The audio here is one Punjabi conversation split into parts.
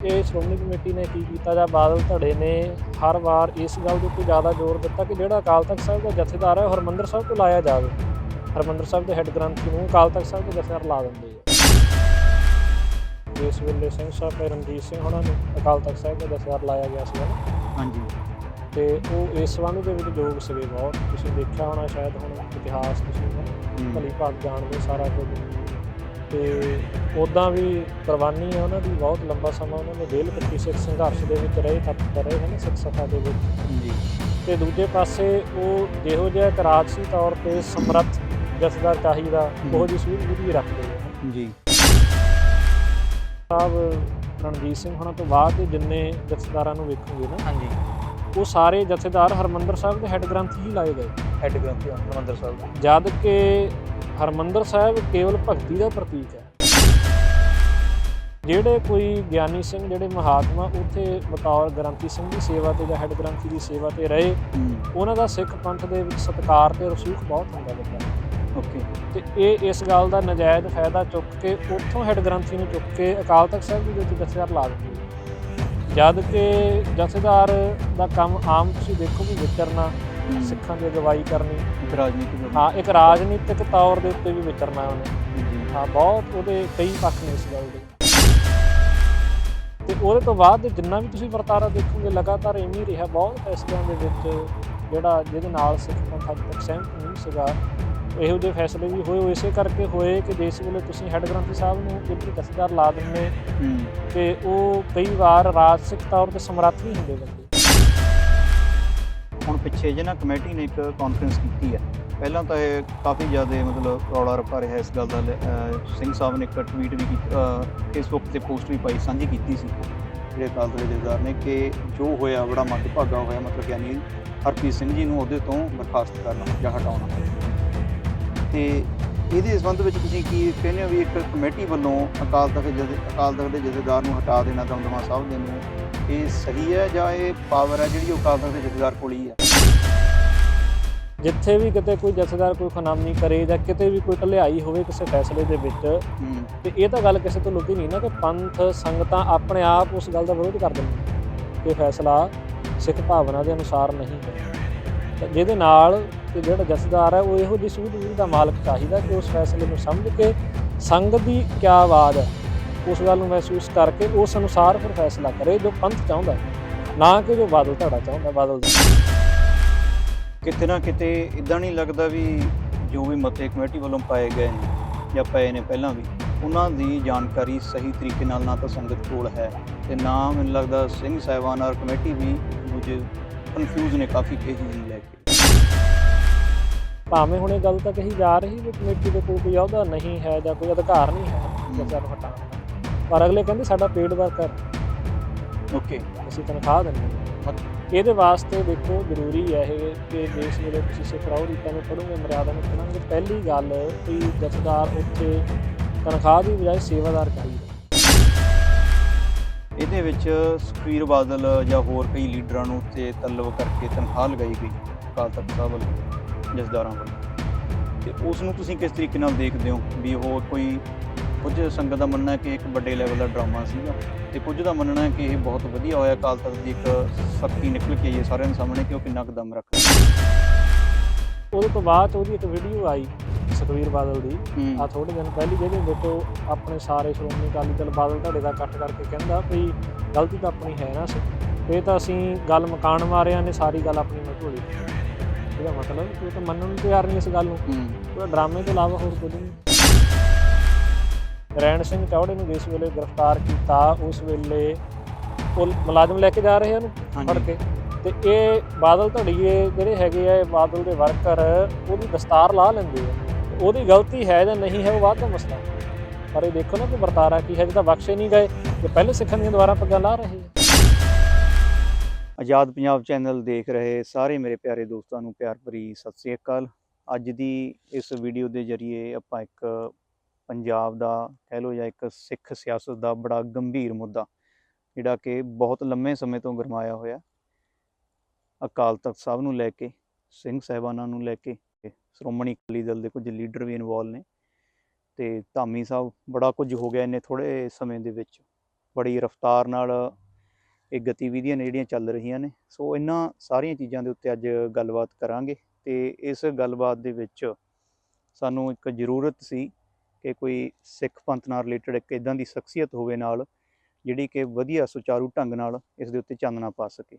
ਇਹ ਸ਼੍ਰੋਮਣੀ ਕਮੇਟੀ ਨੇ ਕੀ ਕੀਤਾ ਜਾਂ ਬਾਦਲ ਧੜੇ ਨੇ ਹਰ ਵਾਰ ਇਸ ਗੱਲ ਦੇ ਉੱਤੇ ਜ਼ਿਆਦਾ ਜ਼ੋਰ ਦਿੱਤਾ ਕਿ ਜਿਹੜਾ ਅਕਾਲ ਤਖਤ ਸਾਹਿਬ ਦਾ ਜਥੇਦਾਰ ਹੈ ਉਹ ਹਰਮੰਦਰ ਸਾਹਿਬ ਤੋਂ ਲਾਇਆ ਜਾਵੇ। ਹਰਮੰਦਰ ਸਾਹਿਬ ਦੇ ਹੈੱਡ ਗ੍ਰੰਥੀ ਨੂੰ ਅਕਾਲ ਤਖਤ ਸਾਹਿਬ ਦੇ ਜਥੇਦਾਰ ਲਾ ਦਿੰਦੇ ਆ। ਇਸ ਵੇਲੇ ਸਿੰਘ ਸਾਹਿਬ ਤੇ ਰਣਜੀਤ ਸਿੰਘ ਉਹਨਾਂ ਨੂੰ ਅਕਾਲ ਤਖਤ ਸਾਹਿਬ ਦਾ ਜਥੇਦਾਰ ਲਾਇਆ ਗਿਆ ਸੀ ਹਾਂਜੀ। ਤੇ ਉਹ ਇਸ ਸੰਬੰਧ ਦੇ ਵਿੱਚ ਯੋਗ ਸੀਗੇ ਬਹੁਤ। ਤੁਸੀਂ ਦੇਖਿਆ ਹੋਣਾ ਸ਼ਾਇਦ ਹੁਣ ਇਤਿਹਾਸ ਤੁਸੀਂ ਭਲੀ ਭਾਗ ਜਾਣਦੇ ਸਾਰਾ ਕੁਝ। ਤੇ ਉਦਾਂ ਵੀ ਕੁਰਬਾਨੀ ਹੈ ਉਹਨਾਂ ਦੀ ਬਹੁਤ ਲੰਬਾ ਸਮਾਂ ਉਹਨਾਂ ਨੇ ਜੇਲ੍ਹ ਕੱਟੀ ਸਿੱਖ ਸੰਘਰਸ਼ ਦੇ ਵਿੱਚ ਰਹੇ ਤਪ ਰਹੇ ਹਨ ਸਿੱਖ ਸਭਾ ਦੇ ਵਿੱਚ। ਜੀ। ਤੇ ਦੂਜੇ ਪਾਸੇ ਉਹ ਜਿਹੋ ਜਿਹਾ ਇੱਕ ਰਾਜਸੀ ਤੌਰ ਤੇ ਸਮਰੱਥ ਜਥੇਦਾਰ ਚਾਹੀਦਾ ਉਹ ਜੀ ਸੂਝ ਰੱਖਦੇ ਜੀ। ਸਾਹਿਬ ਰਣਜੀਤ ਸਿੰਘ ਹੋਣਾ ਤੋਂ ਬਾਅਦ ਜਿੰਨੇ ਜਥੇਦਾਰਾਂ ਨੂੰ ਵੇਖੋਗੇ ਨਾ ਹਾਂਜੀ। ਉਹ ਸਾਰੇ ਜਥੇਦਾਰ ਹਰਮੰਦਰ ਸਾਹਿਬ ਦੇ ਹੈੱਡ ਗ੍ਰੰਥੀ ਹੀ ਲਾਏ ਗਏ। ਹੈੱਡ ਗ੍ਰੰਥੀ ਹਰਮੰਦਰ ਸਾਹਿਬ ਦਾ। ਜਦ ਕਿ ਹਰਮੰਦਰ ਸਾਹਿਬ ਕੇਵਲ ਭਗਤੀ ਦਾ ਪ੍ਰਤੀਕ ਹੈ। ਜਿਹੜੇ ਕੋਈ ਗਿਆਨੀ ਸਿੰਘ ਜਿਹੜੇ ਮਹਾਤਮਾ ਉੱਥੇ ਬਤੌਰ ਗ੍ਰੰਥੀ ਸਿੰਘ ਦੀ ਸੇਵਾ ਤੇ ਜਾਂ ਹੈੱਡ ਗ੍ਰੰਥੀ ਦੀ ਸੇਵਾ ਤੇ ਰਹੇ ਉਹਨਾਂ ਦਾ ਸਿੱਖ ਪੰਥ ਦੇ ਵਿੱਚ ਸਤਿਕਾਰ ਤੇ ਰਸੂਖ ਬਹੁਤ ਹੁੰਦਾ ਬੱਚਾ ਓਕੇ। ਤੇ ਇਹ ਇਸ ਗੱਲ ਦਾ ਨਜਾਇਜ਼ ਫਾਇਦਾ ਚੁੱਕ ਕੇ ਉੱਥੋਂ ਹੈੱਡ ਗ੍ਰੰਥੀ ਨੂੰ ਚੁੱਕ ਕੇ ਅਕਾਲ ਤਖਤ ਸਾਹਿਬ ਦੇ ਵਿੱਚ ਜਥੇਦਾਰ ਲਾ ਆ। ਜਦ ਕਿ ਜਥੇਦਾਰ ਦਾ ਕੰਮ ਆਮ ਤੁਸੀਂ ਦੇਖੋ ਵੀ ਵਿਚਰਨਾ ਸਿੱਖਾਂ ਦੀ ਅਗਵਾਈ ਕਰਨੀ। ਇੱਕ ਰਾਜਨੀਤਿਕ ਹਾਂ ਇੱਕ ਰਾਜਨੀਤਿਕ ਤੌਰ ਦੇ ਉੱਤੇ ਵੀ ਵਿਚਰਨਾ ਉਹਨੇ। ਹਾਂ ਬਹੁਤ ਉਹਦੇ ਕਈ ਪੱਖ ਨੇ ਇਸ ਗੱਲ ਦੇ। ਤੇ ਉਹਦੇ ਤੋਂ ਬਾਅਦ ਜਿੰਨਾ ਵੀ ਤੁਸੀਂ ਵਰਤਾਰਾ ਦੇਖੋਗੇ ਲਗਾਤਾਰ ਐਵੇਂ ਰਿਹਾ। ਬਹੁਤ ਫੈਸਲਿਆਂ ਦੇ ਵਿੱਚ ਜਿਹੜਾ ਜਿਹਦੇ ਨਾਲ ਸਿੱਖ ਪੰਥ ਅੱਜ ਤੱਕ ਸਹਿਮਤ ਨਹੀਂ ਸੀਗਾ ਇਹੋ ਜਿਹੇ ਫੈਸਲੇ ਵੀ ਹੋਏ। ਇਸੇ ਕਰਕੇ ਹੋਏ ਕਿ ਜਿਸ ਵੇਲੇ ਤੁਸੀਂ ਹੈੱਡ ਗ੍ਰੰਥੀ ਸਾਹਿਬ ਨੂੰ ਇੱਧਰ ਜਥੇਦਾਰ ਲਾ ਦਿੰਦੇ ਤੇ ਉਹ ਕਈ ਵਾਰ ਰਾਜਸਿਕ ਤੌਰ ਤੇ ਸਮਰੱਥ ਨਹੀਂ ਹੁੰਦੇ ਬੰਦੇ। ਹੁਣ ਪਿੱਛੇ ਜੇ ਨਾ ਕਮੇਟੀ ਨੇ ਇੱਕ ਕਾਨਫਰੰਸ ਕੀਤੀ ਹੈ। ਪਹਿਲਾਂ ਤਾਂ ਇਹ ਕਾਫੀ ਜ਼ਿਆਦਾ ਮਤਲਬ ਰੌਲਾ ਰੱਪਾ ਰਿਹਾ ਇਸ ਗੱਲ ਦਾ। ਲੈ- ਸਿੰਘ ਸਾਹਿਬ ਨੇ ਇੱਕ ਟਵੀਟ ਵੀ ਕੀਤੀ ਫੇਸਬੁੱਕ ਤੇ ਪੋਸਟ ਵੀ ਪਾਈ, ਸਾਂਝੀ ਕੀਤੀ ਸੀ। ਜਿਹੜੇ ਅਕਾਲ ਤਖਤ ਦੇ ਜਥੇਦਾਰ ਨੇ ਕਿ ਜੋ ਹੋਇਆ, ਬੜਾ ਮੰਦਭਾਗਾ ਹੋਇਆ, ਮਤਲਬ ਯਾਨੀ ਹਰਪ੍ਰੀਤ ਸਿੰਘ ਜੀ ਨੂੰ ਉਹਦੇ ਤੋਂ ਬਰਖਾਸਤ ਕਰਨਾ ਜਾਂ ਹਟਾਉਣਾ। ਤੇ ਇਹਦੇ ਸੰਬੰਧ ਵਿੱਚ ਤੁਸੀਂ ਕੀ ਕਹਿੰਦੇ ਹੋ ਵੀ ਇੱਕ ਕਮੇਟੀ ਵੱਲੋਂ ਅਕਾਲ ਤਖਤ ਜਥੇ, ਅਕਾਲ ਤਖਤ ਦੇ ਜਥੇਦਾਰ ਨੂੰ ਹਟਾ ਦੇਣਾ ਦਮਦਮਾ ਸਾਹਿਬ ਦੇ ਨੂੰ ਇਹ ਸਹੀ ਹੈ ਜਾਂ ਇਹ ਪਾਵਰ ਹੈ ਜਿਹੜੀ ਉਹ ਤਖਤ ਦੇ ਜਥੇਦਾਰ ਕੋਲ ਹੀ ਹੈ? ਜਿੱਥੇ ਵੀ ਕਿਤੇ ਕੋਈ ਜਥੇਦਾਰ ਕੋਈ ਖਨਾਮੀ ਕਰੇ ਜਾਂ ਕਿਤੇ ਵੀ ਕੋਈ ਢਲਿਆਈ ਹੋਵੇ ਕਿਸੇ ਫੈਸਲੇ ਦੇ ਵਿੱਚ ਤੇ ਇਹ ਤਾਂ ਗੱਲ ਕਿਸੇ ਤੋਂ ਲੁਕੀ ਨਹੀਂ ਨਾ ਕਿ ਪੰਥ ਸੰਗਤਾਂ ਆਪਣੇ ਆਪ ਉਸ ਗੱਲ ਦਾ ਵਿਰੋਧ ਕਰ ਦਿੰਦੀਆਂ ਕਿ ਫੈਸਲਾ ਸਿੱਖ ਭਾਵਨਾ ਦੇ ਅਨੁਸਾਰ ਨਹੀਂ ਹੈ। ਤਾਂ ਜਿਹਦੇ ਨਾਲ ਕਿ ਜਿਹੜਾ ਜਥੇਦਾਰ ਹੈ ਉਹ ਇਹੋ ਜਿਹੀ ਸੂਝ ਦਾ ਮਾਲਕ ਚਾਹੀਦਾ ਕਿ ਉਸ ਫੈਸਲੇ ਨੂੰ ਸਮਝ ਕੇ ਸੰਗਤ ਦੀ ਕੀ ਆਵਾਜ਼ ਹੈ। ਉਸ ਗੱਲ ਨੂੰ ਮਹਿਸੂਸ ਕਰਕੇ ਉਸ ਅਨੁਸਾਰ ਫਿਰ ਫੈਸਲਾ ਕਰੇ ਜੋ ਪੰਥ ਚਾਹੁੰਦਾ ਹੈ, ਨਾ ਕਿ ਜੋ ਬਾਦਲ ਧੜਾ ਚਾਹੁੰਦਾ ਬਾਦਲ ਕਿਤੇ ਨਾ ਕਿਤੇ ਇਦਾਂ ਨਹੀਂ ਲੱਗਦਾ ਵੀ ਜੋ ਵੀ ਮਤੇ ਕਮੇਟੀ ਵੱਲੋਂ ਪਾਏ ਗਏ ਨੇ ਜਾਂ ਪਏ ਨੇ ਪਹਿਲਾਂ ਵੀ ਉਹਨਾਂ ਦੀ ਜਾਣਕਾਰੀ ਸਹੀ ਤਰੀਕੇ ਨਾਲ ਨਾ ਤਾਂ ਸੰਗਤ ਕੋਲ ਹੈ ਤੇ ਨਾ ਮੈਨੂੰ ਲੱਗਦਾ ਸਿੰਘ ਸਾਹਿਬਾਨ ਔਰ ਕਮੇਟੀ ਵੀ ਮੁਝੇ ਕਨਫਿਊਜ਼ ਨੇ ਕਾਫੀ ਚੀਜ਼ ਨੂੰ ਲੈ ਕੇ। ਭਾਵੇਂ ਹੁਣ ਇਹ ਗੱਲ ਤਾਂ ਕਹੀ ਜਾ ਰਹੀ ਵੀ ਕਮੇਟੀ ਦੇ ਕੋਲ ਕੋਈ ਅਹੁਦਾ ਨਹੀਂ ਹੈ ਜਾਂ ਕੋਈ ਅਧਿਕਾਰ ਨਹੀਂ ਹੈ ਜਥੇਦਾਰ ਨੂੰ ਹਟਾਉਣ ਦਾ ਪਰ ਅਗਲੇ ਕਹਿੰਦੇ ਸਾਡਾ ਪੇਡ ਵਰਕਰ ਓਕੇ। ਅਸੀਂ ਤਨਖਾਹ ਦਿੰਦੇ ਹਾਂ। ਇਹਦੇ ਵਾਸਤੇ ਦੇਖੋ ਜ਼ਰੂਰੀ ਹੈ ਇਹ ਕਿ ਦੇਸ਼ ਵੇਲੇ ਤੁਸੀਂ ਸਿੱਖ ਰਾਉ ਰੀਤਾਂ ਨੂੰ ਪੜ੍ਹੋਗੇ ਮਰਿਆਦਾ ਨੂੰ ਪੜ੍ਹਾਂਗੇ। ਪਹਿਲੀ ਗੱਲ ਵੀ ਜਥੇਦਾਰ ਉੱਥੇ ਤਨਖਾਹ ਦੀ ਬਜਾਏ ਸੇਵਾਦਾਰ ਚਾਹੀਦਾ ਇਹਦੇ ਵਿੱਚ ਸੁਖਬੀਰ ਬਾਦਲ ਜਾਂ ਹੋਰ ਕਈ ਲੀਡਰਾਂ ਨੂੰ ਤੇ ਤਲਬ ਕਰਕੇ ਤਨਖਾਹ ਲਗਾਈ ਗਈ ਅਕਾਲ ਤਖਤ ਸਾਹਿਬ ਵੱਲੋਂ ਜਸਦਾਰਾਂ ਵੱਲੋਂ। ਤੇ ਉਸ ਨੂੰ ਤੁਸੀਂ ਕਿਸ ਤਰੀਕੇ ਨਾਲ ਦੇਖਦੇ ਹੋ ਵੀ ਉਹ ਕੋਈ ਕੁਝ ਸੰਗਤ ਦਾ ਮੰਨਣਾ ਹੈ ਕਿ ਇੱਕ ਵੱਡੇ ਲੈਵਲ ਦਾ ਡਰਾਮਾ ਸੀਗਾ ਤੇ ਕੁਝ ਦਾ ਮੰਨਣਾ ਹੈ ਕਿ ਇਹ ਬਹੁਤ ਵਧੀਆ ਹੋਇਆ। ਅਕਾਲ ਤਖਤ ਦੀ ਇੱਕ ਸ਼ਕਤੀ ਨਿਕਲ ਕੇ ਆਈ ਹੈ ਸਾਰਿਆਂ ਦੇ ਸਾਹਮਣੇ ਕਿ ਉਹ ਕਿੰਨਾ ਕੁ ਦਮ ਰੱਖਦਾ। ਉਹਦੇ ਤੋਂ ਬਾਅਦ ਉਹਦੀ ਇੱਕ ਵੀਡੀਓ ਆਈ ਸੁਖਬੀਰ ਬਾਦਲ ਦੀ। ਆ ਹੂੰ ਥੋੜੇ ਦਿਨ ਪਹਿਲੀ ਜਿਹਦੇ ਵਿੱਚ ਉਹ ਆਪਣੇ ਸਾਰੇ ਸ਼੍ਰੋਮਣੀ ਅਕਾਲੀ ਦਲ ਬਾਦਲ ਧੜੇ ਦਾ ਇਕੱਠ ਕਰਕੇ ਕਹਿੰਦਾ ਵੀ ਗਲਤੀ ਤਾਂ ਆਪਣੀ ਹੈ ਨਾ ਸੀ ਇਹ ਤਾਂ ਅਸੀਂ ਗੱਲ ਮਕਾਨ ਮਾਰਿਆਂ ਨੇ ਸਾਰੀ ਗੱਲ ਆਪਣੀ ਢੋਲੀ ਇਹਦਾ ਮਤਲਬ ਕਿ ਉਹ ਤਾਂ ਮੰਨਣ ਨੂੰ ਤਿਆਰ ਨਹੀਂ ਇਸ ਗੱਲ ਨੂੰ। ਹੂੰ। ਉਹ ਡਰਾਮੇ ਤੋਂ ਇਲਾਵਾ ਹੋਰ ਕੁਝ ਨਹੀਂ। ਰੈਣ ਸਿੰਘ ਚੌੜੇ ਨੂੰ ਜਿਸ ਵੇਲੇ ਗ੍ਰਿਫਤਾਰ ਕੀਤਾ ਉਸ ਵੇਲੇ ਉਹ ਮੁਲਾਜ਼ਮ ਲੈ ਕੇ ਜਾ ਰਹੇ ਹਨ ਫੜ ਕੇ। ਤੇ ਇਹ ਬਾਦਲ ਧੜੀਏ ਜਿਹੜੇ ਹੈਗੇ ਆ ਇਹ ਬਾਦਲ ਦੇ ਵਰਕਰ ਉਹਦੀ ਦਸਤਾਰ ਲਾ ਲੈਂਦੇ ਆ। ਉਹਦੀ ਗਲਤੀ ਹੈ ਜਾਂ ਨਹੀਂ ਹੈ ਉਹ ਬਾਅਦ ਦਾ ਮਸਲਾ ਪਰ ਇਹ ਦੇਖੋ ਨਾ ਕਿ ਵਰਤਾਰਾ ਕੀ ਹੈ ਜੇ ਤਾਂ ਬਖਸ਼ੇ ਨਹੀਂ ਗਏ। ਤੇ ਪਹਿਲੇ ਸਿੱਖਾਂ ਦੀਆਂ ਦੁਆਰਾ ਪੱਗਾਂ ਲਾ ਰਹੇ ਆ। ਆਜ਼ਾਦ ਪੰਜਾਬ ਚੈਨਲ ਦੇਖ ਰਹੇ ਸਾਰੇ ਮੇਰੇ ਪਿਆਰੇ ਦੋਸਤਾਂ ਨੂੰ ਪਿਆਰ ਭਰੀ ਸਤਿ ਸ੍ਰੀ ਅਕਾਲ। ਅੱਜ ਦੀ ਇਸ ਵੀਡੀਓ ਦੇ ਜ਼ਰੀਏ ਆਪਾਂ ਇੱਕ ਪੰਜਾਬ ਦਾ ਕਹਿ ਲਓ ਜਾਂ ਇੱਕ ਸਿੱਖ ਸਿਆਸਤ ਦਾ ਬੜਾ ਗੰਭੀਰ ਮੁੱਦਾ, ਜਿਹੜਾ ਕਿ ਬਹੁਤ ਲੰਮੇ ਸਮੇਂ ਤੋਂ ਗਰਮਾਇਆ ਹੋਇਆ। ਅਕਾਲ ਤਖਤ ਸਾਹਿਬ ਨੂੰ ਲੈ ਕੇ, ਸਿੰਘ ਸਾਹਿਬਾਨਾਂ ਨੂੰ ਲੈ ਕੇ, ਸ਼੍ਰੋਮਣੀ ਅਕਾਲੀ ਦਲ ਦੇ ਕੁਝ ਲੀਡਰ ਵੀ ਇਨਵੋਲ ਨੇ। ਤੇ ਧਾਮੀ ਸਾਹਿਬ ਬੜਾ ਕੁਝ ਹੋ ਗਿਆ ਇਹਨੇ ਥੋੜੇ ਸਮੇਂ ਦੇ ਵਿੱਚ। ਬੜੀ ਰਫ਼ਤਾਰ ਨਾਲ ਇਹ ਗਤੀਵਿਧੀਆਂ ਜਿਹੜੀਆਂ ਚੱਲ ਰਹੀਆਂ ਨੇ। ਸੋ ਇਹਨਾਂ ਸਾਰੀਆਂ ਚੀਜ਼ਾਂ ਦੇ ਉੱਤੇ ਅੱਜ ਗੱਲਬਾਤ ਕਰਾਂਗੇ ਤੇ ਇਸ ਗੱਲਬਾਤ ਦੇ ਵਿੱਚ ਸਾਨੂੰ ਇੱਕ ਜ਼ਰੂਰਤ ਸੀ ਕਿ ਕੋਈ ਸਿੱਖ ਪੰਥ ਨਾਲ ਰਿਲੇਟਡ ਇੱਕ ਇਦਾਂ ਦੀ ਸ਼ਖਸੀਅਤ ਹੋਵੇ ਨਾਲ, ਜਿਹੜੀ ਕਿ ਵਧੀਆ ਸੁਚਾਰੂ ਢੰਗ ਨਾਲ ਇਸ ਦੇ ਉੱਤੇ ਚਾਨਣਾ ਪਾ ਸਕੇ।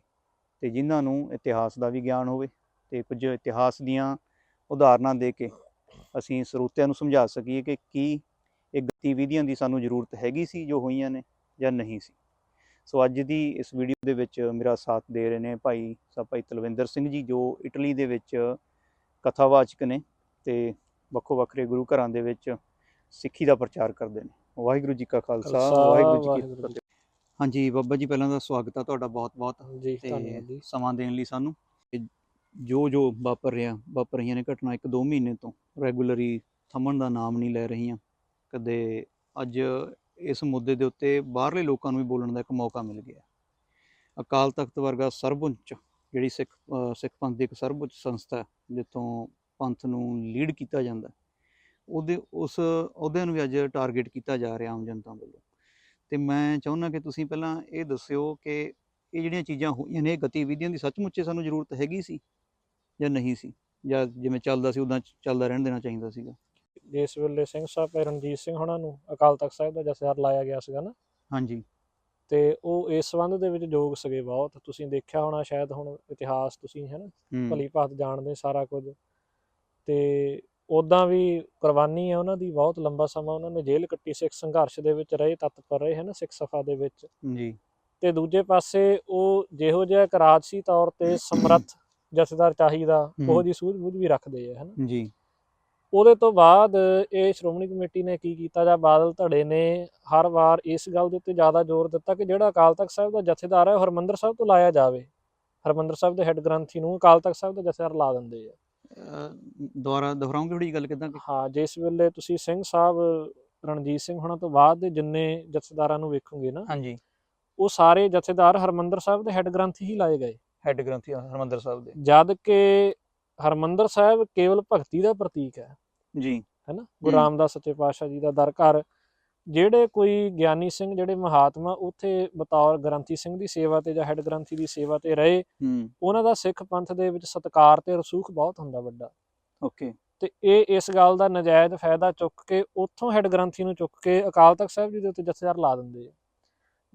ਤੇ ਜਿਨ੍ਹਾਂ ਨੂੰ ਇਤਿਹਾਸ ਦਾ ਵੀ ਗਿਆਨ ਹੋਵੇ ਤੇ ਕੁਝ ਇਤਿਹਾਸ ਦੀਆਂ ਉਦਾਹਰਨਾਂ ਦੇ ਕੇ ਅਸੀਂ ਸਰੋਤਿਆਂ ਨੂੰ ਸਮਝਾ ਸਕੀਏ ਕਿ ਕੀ ਇਹ ਗਤੀਵਿਧੀਆਂ ਦੀ ਸਾਨੂੰ ਜ਼ਰੂਰਤ ਹੈਗੀ ਸੀ ਜੋ ਹੋਈਆਂ ਨੇ ਜਾਂ ਨਹੀਂ ਸੀ। ਸੋ ਅੱਜ ਦੀ ਇਸ ਵੀਡੀਓ ਦੇ ਵਿੱਚ ਮੇਰਾ ਸਾਥ ਦੇ ਰਹੇ ਨੇ ਭਾਈ ਸਾਹਿਬ ਭਾਈ ਤਲਵਿੰਦਰ ਸਿੰਘ ਜੀ, ਜੋ ਇਟਲੀ ਦੇ ਵਿੱਚ ਕਥਾਵਾਚਕ ਨੇ ਤੇ ਵੱਖੋ ਵੱਖਰੇ ਗੁਰੂ ਘਰਾਂ ਦੇ ਵਿੱਚ ਸਿੱਖੀ ਦਾ ਪ੍ਰਚਾਰ ਕਰਦੇ ਨੇ। ਵਾਹਿਗੁਰੂ ਜੀ ਕਾ ਖਾਲਸਾ ਵਾਹਿਗੁਰੂ ਜੀ ਕੀ ਫਤਿਹ। ਹਾਂਜੀ ਬਾਬਾ ਜੀ ਪਹਿਲਾਂ ਦਾ ਸਵਾਗਤ ਹੈ ਤੁਹਾਡਾ ਬਹੁਤ ਬਹੁਤ ਜੀ ਤੇ ਸਮਾਂ ਦੇਣ ਲਈ ਸਾਨੂੰ। ਜੋ ਜੋ ਵਾਪਰ ਰਿਹਾ ਵਾਪਰ ਰਹੀਆਂ ਨੇ ਘਟਨਾ ਇੱਕ ਦੋ ਮਹੀਨੇ ਤੋਂ। ਰੈਗੂਲਰੀ ਥੰਮਣ ਦਾ ਨਾਮ ਨਹੀਂ ਲੈ ਰਹੀਆਂ। ਕਦੇ ਅੱਜ ਇਸ ਮੁੱਦੇ ਦੇ ਉੱਤੇ ਬਾਹਰਲੇ ਲੋਕਾਂ ਨੂੰ ਵੀ ਬੋਲਣ ਦਾ ਇੱਕ ਮੌਕਾ ਮਿਲ ਗਿਆ। ਅਕਾਲ ਤਖਤ ਵਰਗਾ ਸਰਬਉੱਚ ਜਿਹੜੀ ਸਿੱਖ ਸਿੱਖ ਪੰਥ ਦੀ ਇੱਕ ਸਰਬਉੱਚ ਸੰਸਥਾ ਜਿੱਥੋਂ ਪੰਥ ਨੂੰ ਲੀਡ ਕੀਤਾ ਜਾਂਦਾ ਉਹਦੇ ਉਸ ਅਹੁਦਿਆਂ ਨੂੰ ਵੀ ਅੱਜ ਟਾਰਗੇਟ ਕੀਤਾ ਜਾ ਰਿਹਾ ਆਮ ਜਨਤਾ ਵੱਲੋਂ। ਤੇ ਮੈਂ ਚਾਹੁੰਦਾ ਕਿ ਤੁਸੀਂ ਪਹਿਲਾਂ ਇਹ ਦੱਸਿਓ ਕਿ ਇਹ ਜਿਹੜੀਆਂ ਚੀਜ਼ਾਂ ਹੋਈਆਂ ਨੇ ਇਹ ਗਤੀਵਿਧੀਆਂ ਦੀ ਸੱਚਮੁੱਚ ਸਾਨੂੰ ਜ਼ਰੂਰਤ ਹੈਗੀ ਸੀ ਜਾਂ ਨਹੀਂ ਸੀ? ਜਾਂ ਜਿਵੇਂ ਚੱਲਦਾ ਸੀ ਉਦਾਂ ਚੱਲਦਾ ਰਹਿਣ ਦੇਣਾ ਚਾਹੀਦਾ ਸੀਗਾ? ਜਿਸ ਵੇਲੇ ਸਿੰਘ ਸਾਹਿਬ ਤੇ ਰਣਜੀਤ ਸਿੰਘ ਹੁਣਾਂ ਨੂੰ ਅਕਾਲ ਤਖਤ ਸਾਹਿਬ ਦਾ ਜਥੇਦਾਰ ਲਾਇਆ ਗਿਆ ਸੀਗਾ ਨਾ। ਹਾਂਜੀ। ਤੇ ਉਹ ਇਸ ਸੰਬੰਧ ਦੇ ਵਿੱਚ ਯੋਗ ਸੀਗੇ ਬਹੁਤ। ਤੁਸੀਂ ਦੇਖਿਆ ਹੋਣਾ ਸ਼ਾਇਦ ਹੁਣ ਇਤਿਹਾਸ ਤੁਸੀਂ ਹੈ ਨਾ ਹੂੰ, ਭਲੀ ਭਾਤ ਜਾਣਦੇ ਸਾਰਾ ਕੁਝ। ਤੇ ਉਦਾਂ ਵੀ ਕੁਰਬਾਨੀ ਹੈ ਉਹਨਾਂ ਦੀ ਬਹੁਤ ਲੰਬਾ ਸਮਾਂ ਉਹਨਾਂ ਨੇ ਜੇਲ੍ਹ ਕੱਟੀ ਸਿੱਖ ਸੰਘਰਸ਼ ਦੇ ਵਿੱਚ ਰਹੇ ਤਤਪਰ ਰਹੇ ਹੈ ਨਾ ਸਿੱਖ ਸਫਾ ਦੇ ਵਿੱਚ। ਜੀ। ਤੇ ਦੂਜੇ ਪਾਸੇ ਉਹ ਜਿਹੋ ਜਿਹਾ ਇੱਕ ਰਾਜਸੀ ਤੌਰ ਤੇ ਸਮਰੱਥ ਜਥੇਦਾਰ ਚਾਹੀਦਾ। ਉਹ ਜੀ ਸੂਝ-ਬੂਝ ਵੀ ਰੱਖਦੇ ਆ ਹਨਾ ਜੀ। ਉਹਦੇ ਤੋਂ ਬਾਅਦ ਇਹ ਸ਼੍ਰੋਮਣੀ ਕਮੇਟੀ ਨੇ ਕੀ ਕੀਤਾ ਜਾਂ ਬਾਦਲ ਧੜੇ ਨੇ ਹਰ ਵਾਰ ਇਸ ਗੱਲ ਦੇ ਉੱਤੇ ਜ਼ਿਆਦਾ ਜ਼ੋਰ ਦਿੱਤਾ ਕਿ ਜਿਹੜਾ ਅਕਾਲ ਤਖਤ ਸਾਹਿਬ ਦਾ ਜਥੇਦਾਰ ਹੈ ਉਹ ਹਰਮੰਦਰ ਸਾਹਿਬ ਤੋਂ ਲਾਇਆ ਜਾਵੇ। ਹਰਮੰਦਰ ਸਾਹਿਬ ਦੇ ਹੈੱਡ ਗ੍ਰੰਥੀ ਨੂੰ ਅਕਾਲ ਤਖਤ ਸਾਹਿਬ ਦਾ ਜਥੇਦਾਰ ਲਾ ਦਿੰਦੇ ਆ। ਦੁਬਾਰਾ ਦੁਹਰਾਉਂਗੇ ਥੋੜੀ ਗੱਲ ਕਿਦਾਂ ਹਾਂ ਜਿਸ ਵੇਲੇ ਤੁਸੀਂ ਸਿੰਘ ਸਾਹਿਬ ਰਣਜੀਤ ਸਿੰਘ ਹੁਣਾਂ ਤੋਂ ਬਾਅਦ ਦੇ ਜਿੰਨੇ ਜਥੇਦਾਰਾਂ ਨੂੰ ਵੇਖੋਗੇ ਨਾ ਹਾਂਜੀ। ਉਹ ਸਾਰੇ ਜਥੇਦਾਰ ਹਰਮੰਦਰ ਸਾਹਿਬ ਦੇ ਹੈੱਡ ਗ੍ਰੰਥੀ ਹੀ ਲਾਏ ਗਏ। ਹੈੱਡ ਗ੍ਰੰਥੀ ਹਰਮੰਦਰ ਸਾਹਿਬ ਦੇ। ਜਦ ਕਿ ਹਰਮੰਦਰ ਸਾਹਿਬ ਕੇਵਲ ਭਗਤੀ ਦਾ ਪ੍ਰਤੀਕ ਹੈ। ਜੀ। ਹੈਨਾ ਗੁਰੂ। ਰਾਮਦਾਸ ਸੱਚੇ ਪਾਤਸ਼ਾਹ ਜੀ ਦਾ ਦਰ ਘਰ ਜਿਹੜੇ ਕੋਈ ਗਿਆਨੀ ਸਿੰਘ ਜਿਹੜੇ ਮਹਾਤਮਾ ਉੱਥੇ ਬਤੌਰ ਗ੍ਰੰਥੀ ਸਿੰਘ ਦੀ ਸੇਵਾ ਤੇ ਜਾਂ ਹੈੱਡ ਗ੍ਰੰਥੀ ਦੀ ਸੇਵਾ ਤੇ ਰਹੇ ਉਹਨਾਂ ਦਾ ਸਿੱਖ ਪੰਥ ਦੇ ਵਿੱਚ ਸਤਕਾਰ ਤੇ ਰਸੂਖ ਬਹੁਤ ਹੁੰਦਾ ਵੱਡਾ। ਓਕੇ। ਤੇ ਇਹ ਇਸ ਗੱਲ ਦਾ ਨਜਾਇਜ਼ ਫਾਇਦਾ ਚੁੱਕ ਕੇ ਉੱਥੋਂ ਹੈੱਡ ਗ੍ਰੰਥੀ ਨੂੰ ਚੁੱਕ ਕੇ ਅਕਾਲ ਤਖਤ ਸਾਹਿਬ ਜੀ ਦੇ ਉੱਤੇ ਜਥੇਦਾਰ ਲਾ ਦਿੰਦੇ ਆ।